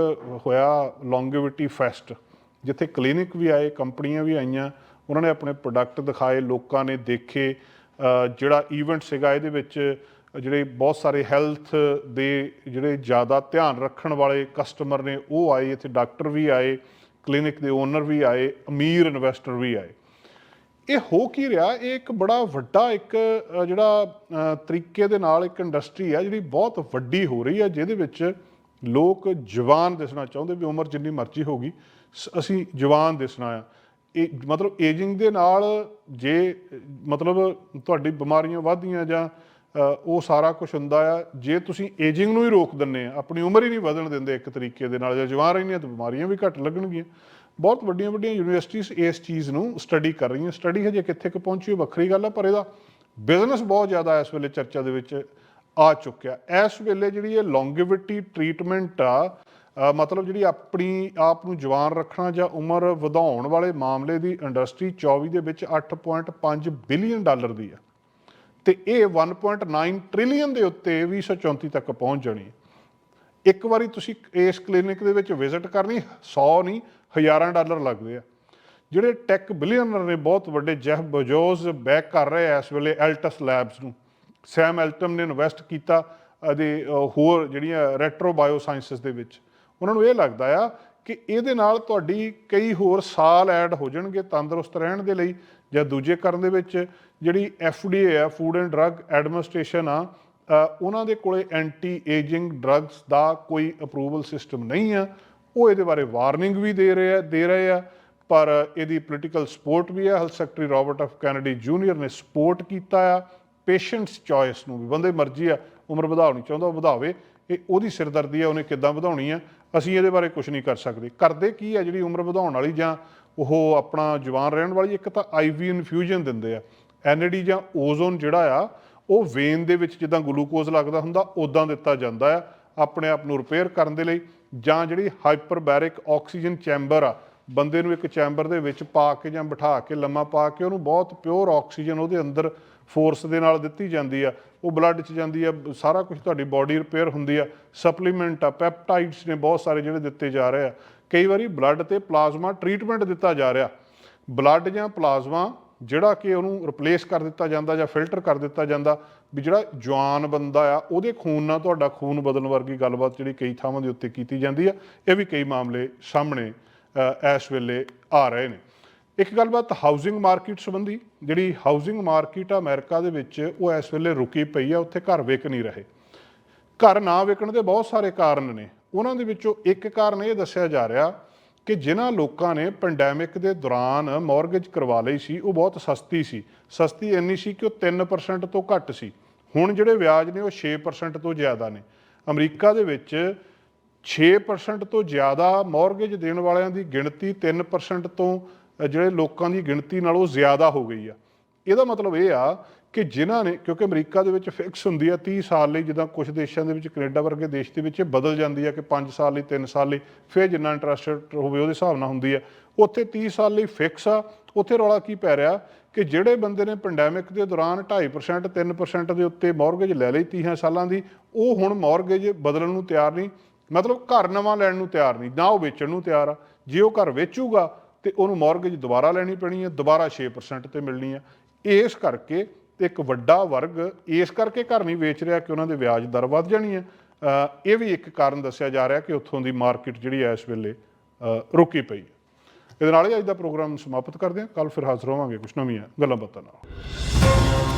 Speaker 1: ਹੋਇਆ ਲੌਂਗੇਵਿਟੀ ਫੈਸਟ ਜਿੱਥੇ ਕਲੀਨਿਕ ਵੀ ਆਏ, ਕੰਪਨੀਆਂ ਵੀ ਆਈਆਂ ਉਹਨਾਂ ਨੇ ਆਪਣੇ ਪ੍ਰੋਡਕਟ ਦਿਖਾਏ, ਲੋਕਾਂ ਨੇ ਦੇਖੇ ਜਿਹੜਾ ਈਵੈਂਟ ਸੀਗਾ ਇਹਦੇ ਵਿੱਚ ਜਿਹੜੇ ਬਹੁਤ ਸਾਰੇ ਹੈਲਥ ਦੇ ਜਿਹੜੇ ਜ਼ਿਆਦਾ ਧਿਆਨ ਰੱਖਣ ਵਾਲੇ ਕਸਟਮਰ ਨੇ ਉਹ ਆਏ, ਇੱਥੇ ਡਾਕਟਰ ਵੀ ਆਏ ਕਲੀਨਿਕ ਦੇ ਓਨਰ ਵੀ ਆਏ, ਅਮੀਰ ਇਨਵੈਸਟਰ ਵੀ ਆਏ। ਇਹ ਹੋ ਕੀ ਰਿਹਾ? ਇਹ ਇੱਕ ਬੜਾ ਵੱਡਾ ਇੱਕ ਜਿਹੜਾ ਤਰੀਕੇ ਦੇ ਨਾਲ ਇੱਕ ਇੰਡਸਟਰੀ ਆ ਜਿਹੜੀ ਬਹੁਤ ਵੱਡੀ ਹੋ ਰਹੀ ਹੈ ਜਿਹਦੇ ਵਿੱਚ ਲੋਕ ਜਵਾਨ ਦਿਸਣਾ ਚਾਹੁੰਦੇ ਵੀ ਉਮਰ ਜਿੰਨੀ ਮਰਜ਼ੀ ਹੋਗੀ ਸ- ਅਸੀਂ ਜਵਾਨ ਦਿਸਣਾ ਆ। ਇਹ ਮਤਲਬ ਏਜਿੰਗ ਦੇ ਨਾਲ ਜੇ, ਮਤਲਬ ਤੁਹਾਡੀ ਬਿਮਾਰੀਆਂ ਵੱਧਦੀਆਂ ਜਾਂ ਉਹ ਸਾਰਾ ਕੁਝ ਹੁੰਦਾ ਆ, ਜੇ ਤੁਸੀਂ ਏਜਿੰਗ ਨੂੰ ਹੀ ਰੋਕ ਦਿੰਨੇ ਆ, ਆਪਣੀ ਉਮਰ ਹੀ ਨਹੀਂ ਵਧਣ ਦਿੰਦੇ ਇੱਕ ਤਰੀਕੇ ਦੇ ਨਾਲ, ਜੇ ਜਵਾਨ ਰਹਿੰਦੀਆਂ ਤਾਂ ਬਿਮਾਰੀਆਂ ਵੀ ਘੱਟ ਲੱਗਣਗੀਆਂ। ਬਹੁਤ ਵੱਡੀਆਂ ਵੱਡੀਆਂ ਯੂਨੀਵਰਸਿਟੀਆਂ ਇਸ ਚੀਜ਼ ਨੂੰ ਸਟੱਡੀ ਕਰ ਰਹੀਆਂ। ਸਟੱਡੀ ਹਜੇ ਕਿੱਥੇ ਕੁ ਪਹੁੰਚੀ ਉਹ ਵੱਖਰੀ ਗੱਲ ਆ, ਪਰ ਇਹਦਾ ਬਿਜ਼ਨਸ ਬਹੁਤ ਜ਼ਿਆਦਾ ਇਸ ਵੇਲੇ ਚਰਚਾ ਦੇ ਵਿੱਚ ਆ ਚੁੱਕਿਆ। ਇਸ ਵੇਲੇ ਜਿਹੜੀ ਇਹ ਲੌਂਗੇਵਿਟੀ ਟ੍ਰੀਟਮੈਂਟ ਆ ਮਤਲਬ ਜਿਹੜੀ ਆਪਣੀ, ਆਪ ਨੂੰ ਜਵਾਨ ਰੱਖਣਾ ਜਾਂ ਉਮਰ ਵਧਾਉਣ ਵਾਲੇ ਮਾਮਲੇ ਦੀ ਇੰਡਸਟਰੀ 24 ਦੇ ਵਿੱਚ 8.5 ਬਿਲੀਅਨ ਡਾਲਰ ਦੀ ਆ ਤੇ ਇਹ 1.9 ਟ੍ਰਿਲੀਅਨ ਦੇ ਉੱਤੇ 2034 ਤੱਕ ਪਹੁੰਚ ਜਾਣੀ ਹੈ। ਇੱਕ ਵਾਰੀ ਤੁਸੀਂ ਇਸ ਕਲੀਨਿਕ ਦੇ ਵਿੱਚ ਵਿਜ਼ਿਟ ਕਰਨੀ 100 ਨਹੀਂ, ਹਜ਼ਾਰਾਂ ਡਾਲਰ ਲੱਗਦੇ ਆ। ਜਿਹੜੇ ਟੈਕ ਬਿਲੀਅਨਰ ਨੇ, ਬਹੁਤ ਵੱਡੇ ਜੈਫ ਬਜੋਜ਼ ਬੈਕ ਕਰ ਰਹੇ ਆ ਇਸ ਵੇਲੇ ਐਲਟਸ ਲੈਬਸ ਨੂੰ। ਸੈਮ ਐਲਟਮ ਨੇ ਇਨਵੈਸਟ ਕੀਤਾ, ਅਤੇ ਹੋਰ ਜਿਹੜੀਆਂ ਰੈਟਰੋ ਬਾਇਓ ਸਾਇੰਸਸ ਦੇ ਵਿੱਚ। ਉਹਨਾਂ ਨੂੰ ਇਹ ਲੱਗਦਾ ਆ ਕਿ ਇਹਦੇ ਨਾਲ ਤੁਹਾਡੀ ਕਈ ਹੋਰ ਸਾਲ ਐਡ ਹੋ ਜਾਣਗੇ ਤੰਦਰੁਸਤ ਰਹਿਣ ਦੇ ਲਈ ਜਾਂ ਦੂਜੇ ਕਰਨ ਦੇ ਵਿੱਚ ਜਿਹੜੀ FDA ਆ ਫੂਡ ਐਂਡ ਡਰੱਗ ਐਡਮਿਨਿਸਟ੍ਰੇਸ਼ਨ ਆ ਉਹਨਾਂ ਦੇ ਕੋਲੇ ਐਂਟੀ ਏਜਿੰਗ ਡਰੱਗਸ ਦਾ ਕੋਈ ਅਪਰੂਵਲ ਸਿਸਟਮ ਨਹੀਂ ਆ। ਉਹ ਇਹਦੇ ਬਾਰੇ ਵਾਰਨਿੰਗ ਵੀ ਦੇ ਰਹੇ ਆ, ਦੇ ਰਹੇ ਆ। ਪਰ ਇਹਦੀ ਪੋਲੀਟੀਕਲ ਸਪੋਰਟ ਵੀ ਆ। Health secretary Robert F Kennedy junior ਨੇ ਸਪੋਰਟ ਕੀਤਾ ਆ। ਪੇਸ਼ੈਂਟਸ ਚੋਇਸ ਨੂੰ ਵੀ, ਬੰਦੇ ਮਰਜ਼ੀ ਆ, ਉਮਰ ਵਧਾਉਣੀ ਚਾਹੁੰਦਾ ਉਹ ਵਧਾਵੇ। ਇਹ ਉਹਦੀ ਸਿਰਦਰਦੀ ਆ, ਉਹਨੇ ਕਿੱਦਾਂ ਵਧਾਉਣੀ ਆ? ਅਸੀਂ ਇਹਦੇ ਬਾਰੇ ਕੁਝ ਨਹੀਂ ਕਰ ਸਕਦੇ। ਕਰਦੇ ਕੀ ਆ, ਜਿਹੜੀ ਉਮਰ ਵਧਾਉਣ ਵਾਲੀ ਜਾਂ ਉਹ ਆਪਣਾ ਜਵਾਨ ਰਹਿਣ ਵਾਲੀ, ਇੱਕ ਤਾਂ ਆਈਵੀ ਇਨਫਿਊਜ਼ਨ ਦਿੰਦੇ ਆ। ਐਨਡੀ ਜਾਂ ਓਜ਼ੋਨ ਜਿਹੜਾ ਆ, ਉਹ ਵੇਨ ਦੇ ਵਿੱਚ ਜਿੱਦਾਂ ਗਲੂਕੋਜ਼ ਲੱਗਦਾ ਹੁੰਦਾ ਉਦਾਂ ਦਿੱਤਾ ਜਾਂਦਾ ਆ, ਆਪਣੇ ਆਪ ਨੂੰ ਰਿਪੇਅਰ ਕਰਨ ਦੇ ਲਈ ਜਾਂ ਜਿਹੜੀ ਹਾਈਪਰਬੈਰਿਕ ਆਕਸੀਜਨ ਚੈਂਬਰ ਆ ਬੰਦੇ ਨੂੰ ਇੱਕ ਚੈਂਬਰ ਦੇ ਵਿੱਚ ਪਾ ਕੇ ਜਾਂ ਬਿਠਾ ਕੇ ਲੰਮਾ ਪਾ ਕੇ ਉਹਨੂੰ ਬਹੁਤ ਪਿਓਰ ਆਕਸੀਜਨ ਉਹਦੇ ਅੰਦਰ ਫੋਰਸ ਦੇ ਨਾਲ ਦਿੱਤੀ ਜਾਂਦੀ ਆ। ਉਹ ਬਲੱਡ 'ਚ ਜਾਂਦੀ ਆ, ਸਾਰਾ ਕੁਝ ਤੁਹਾਡੀ ਬਾਡੀ ਰਿਪੇਅਰ ਹੁੰਦੀ ਆ। ਸਪਲੀਮੈਂਟ ਆ, ਪੈਪਟਾਈਡਸ ਨੇ ਬਹੁਤ ਸਾਰੇ ਜਿਹੜੇ ਦਿੱਤੇ ਜਾ ਰਹੇ ਆ। ਕਈ ਵਾਰੀ ਬਲੱਡ ਤੇ ਪਲਾਜ਼ਮਾ ਟ੍ਰੀਟਮੈਂਟ ਦਿੱਤਾ ਜਾ ਰਿਹਾ। ਬਲੱਡ ਜਾਂ ਪਲਾਜ਼ਮਾ ਜਿਹੜਾ ਕਿ ਉਹਨੂੰ ਰਿਪਲੇਸ ਕਰ ਦਿੱਤਾ ਜਾਂਦਾ ਜਾਂ ਫਿਲਟਰ ਕਰ ਦਿੱਤਾ ਜਾਂਦਾ, ਵੀ ਜਿਹੜਾ ਜਵਾਨ ਬੰਦਾ ਆ, ਉਹਦੇ ਖੂਨ ਨਾਲ ਤੁਹਾਡਾ ਖੂਨ ਬਦਲਣ ਵਰਗੀ ਗੱਲਬਾਤ ਜਿਹੜੀ ਕਈ ਥਾਵਾਂ ਦੇ ਉੱਤੇ ਕੀਤੀ ਜਾਂਦੀ ਆ। ਇਹ ਵੀ ਕਈ ਮਾਮਲੇ ਸਾਹਮਣੇ ਇਸ ਵੇਲੇ ਆ ਰਹੇ ਨੇ। ਇੱਕ ਗੱਲਬਾਤ ਹਾਊਸਿੰਗ ਮਾਰਕੀਟ ਸੰਬੰਧੀ, ਜਿਹੜੀ ਹਾਊਸਿੰਗ ਮਾਰਕੀਟ ਆ ਅਮਰੀਕਾ ਦੇ ਵਿੱਚ, ਉਹ ਇਸ ਵੇਲੇ ਰੁਕੀ ਪਈ ਆ, ਉੱਥੇ ਘਰ ਵਿਕ ਨਹੀਂ ਰਹੇ। ਘਰ ਨਾ ਵਿਕਣ ਦੇ ਬਹੁਤ ਸਾਰੇ ਕਾਰਨ ਨੇ। ਉਹਨਾਂ ਦੇ ਵਿੱਚੋਂ ਇੱਕ ਕਾਰਨ ਇਹ ਦੱਸਿਆ ਜਾ ਰਿਹਾ ਕਿ ਜਿਨ੍ਹਾਂ ਲੋਕਾਂ ਨੇ ਪੈਂਡੈਮਿਕ ਦੇ ਦੌਰਾਨ ਮਾਰਗੇਜ ਕਰਵਾ ਲਈ ਸੀ, ਉਹ ਬਹੁਤ ਸਸਤੀ ਸੀ। ਸਸਤੀ ਇੰਨੀ ਸੀ ਕਿ ਉਹ 3% ਤੋਂ ਘੱਟ ਸੀ। ਹੁਣ ਜਿਹੜੇ ਵਿਆਜ ਨੇ, ਉਹ 6% ਤੋਂ ਜ਼ਿਆਦਾ ਨੇ। ਅਮਰੀਕਾ ਦੇ ਵਿੱਚ 6% ਤੋਂ ਜ਼ਿਆਦਾ ਮਾਰਗੇਜ ਦੇਣ ਵਾਲਿਆਂ ਦੀ ਗਿਣਤੀ 3% ਤੋਂ ਜਿਹੜੇ ਲੋਕਾਂ ਦੀ ਗਿਣਤੀ ਨਾਲੋਂ ਜ਼ਿਆਦਾ ਹੋ ਗਈ ਆ। ਇਹਦਾ ਮਤਲਬ ਇਹ ਆ ਕਿ ਜਿਨ੍ਹਾਂ ਨੇ, ਕਿਉਂਕਿ ਅਮਰੀਕਾ ਦੇ ਵਿੱਚ ਫਿਕਸ ਹੁੰਦੀ ਆ 30 ਸਾਲ ਲਈ ਜਿੱਦਾਂ ਕੁਝ ਦੇਸ਼ਾਂ ਦੇ ਵਿੱਚ, ਕੈਨੇਡਾ ਵਰਗੇ ਦੇਸ਼ ਦੇ ਵਿੱਚ ਬਦਲ ਜਾਂਦੀ ਆ ਕਿ 5 ਸਾਲ ਲਈ 3 ਸਾਲ ਲਈ, ਫਿਰ ਜਿੰਨਾ ਇੰਟਰਸਟ ਹੋਵੇ ਉਹਦੇ ਹਿਸਾਬ ਨਾਲ ਹੁੰਦੀ ਆ। ਉੱਥੇ 30 ਸਾਲ ਲਈ ਫਿਕਸ ਆ, ਉੱਥੇ ਰੌਲਾ ਕੀ ਪੈ ਰਿਹਾ ਕਿ ਜਿਹੜੇ ਬੰਦੇ ਨੇ ਪੈਂਡੈਮਿਕ ਦੇ ਦੌਰਾਨ 2.5% 3% ਦੇ ਉੱਤੇ ਮਾਰਗੇਜ ਲੈ ਲਈ 30 ਸਾਲਾਂ ਦੀ, ਉਹ ਹੁਣ ਮਾਰਗੇਜ ਬਦਲਣ ਨੂੰ ਤਿਆਰ ਨਹੀਂ। ਮਤਲਬ ਘਰ ਨਵਾਂ ਲੈਣ ਨੂੰ ਤਿਆਰ ਨਹੀਂ, ਨਾ ਉਹ ਵੇਚਣ ਨੂੰ ਤਿਆਰ ਆ। ਜੇ ਉਹ ਘਰ ਵੇਚੂਗਾ ਤੇ ਉਹਨੂੰ ਮਾਰਗੇਜ ਦੁਬਾਰਾ ਲੈਣੀ ਪੈਣੀ ਹੈ ਦੁਬਾਰਾ 6% ਤੇ ਮਿਲਣੀ ਆ। ਇਸ ਕਰਕੇ ਇੱਕ ਵੱਡਾ ਵਰਗ ਇਸ ਕਰਕੇ ਘਰ ਨਹੀਂ ਵੇਚ ਰਿਹਾ ਕਿ ਉਹਨਾਂ ਦੇ ਵਿਆਜ ਦਰ ਵੱਧ ਜਾਣੀ ਹੈ ਇਹ ਵੀ ਇੱਕ ਕਾਰਨ ਦੱਸਿਆ ਜਾ ਰਿਹਾ ਕਿ ਉੱਥੋਂ ਦੀ ਮਾਰਕੀਟ ਜਿਹੜੀ ਹੈ ਇਸ ਵੇਲੇ ਰੁਕੀ ਪਈ ਹੈ ਇਹਦੇ ਨਾਲ ਹੀ ਅੱਜ ਦਾ ਪ੍ਰੋਗਰਾਮ ਸਮਾਪਤ ਕਰਦੇ ਹਾਂ ਕੱਲ ਫਿਰ ਹਾਜ਼ਰ ਹੋਵਾਂਗੇ ਕੁਝ ਨਵੀਆਂ ਗੱਲਾਂ ਬਾਤਾਂ ਨਾਲ।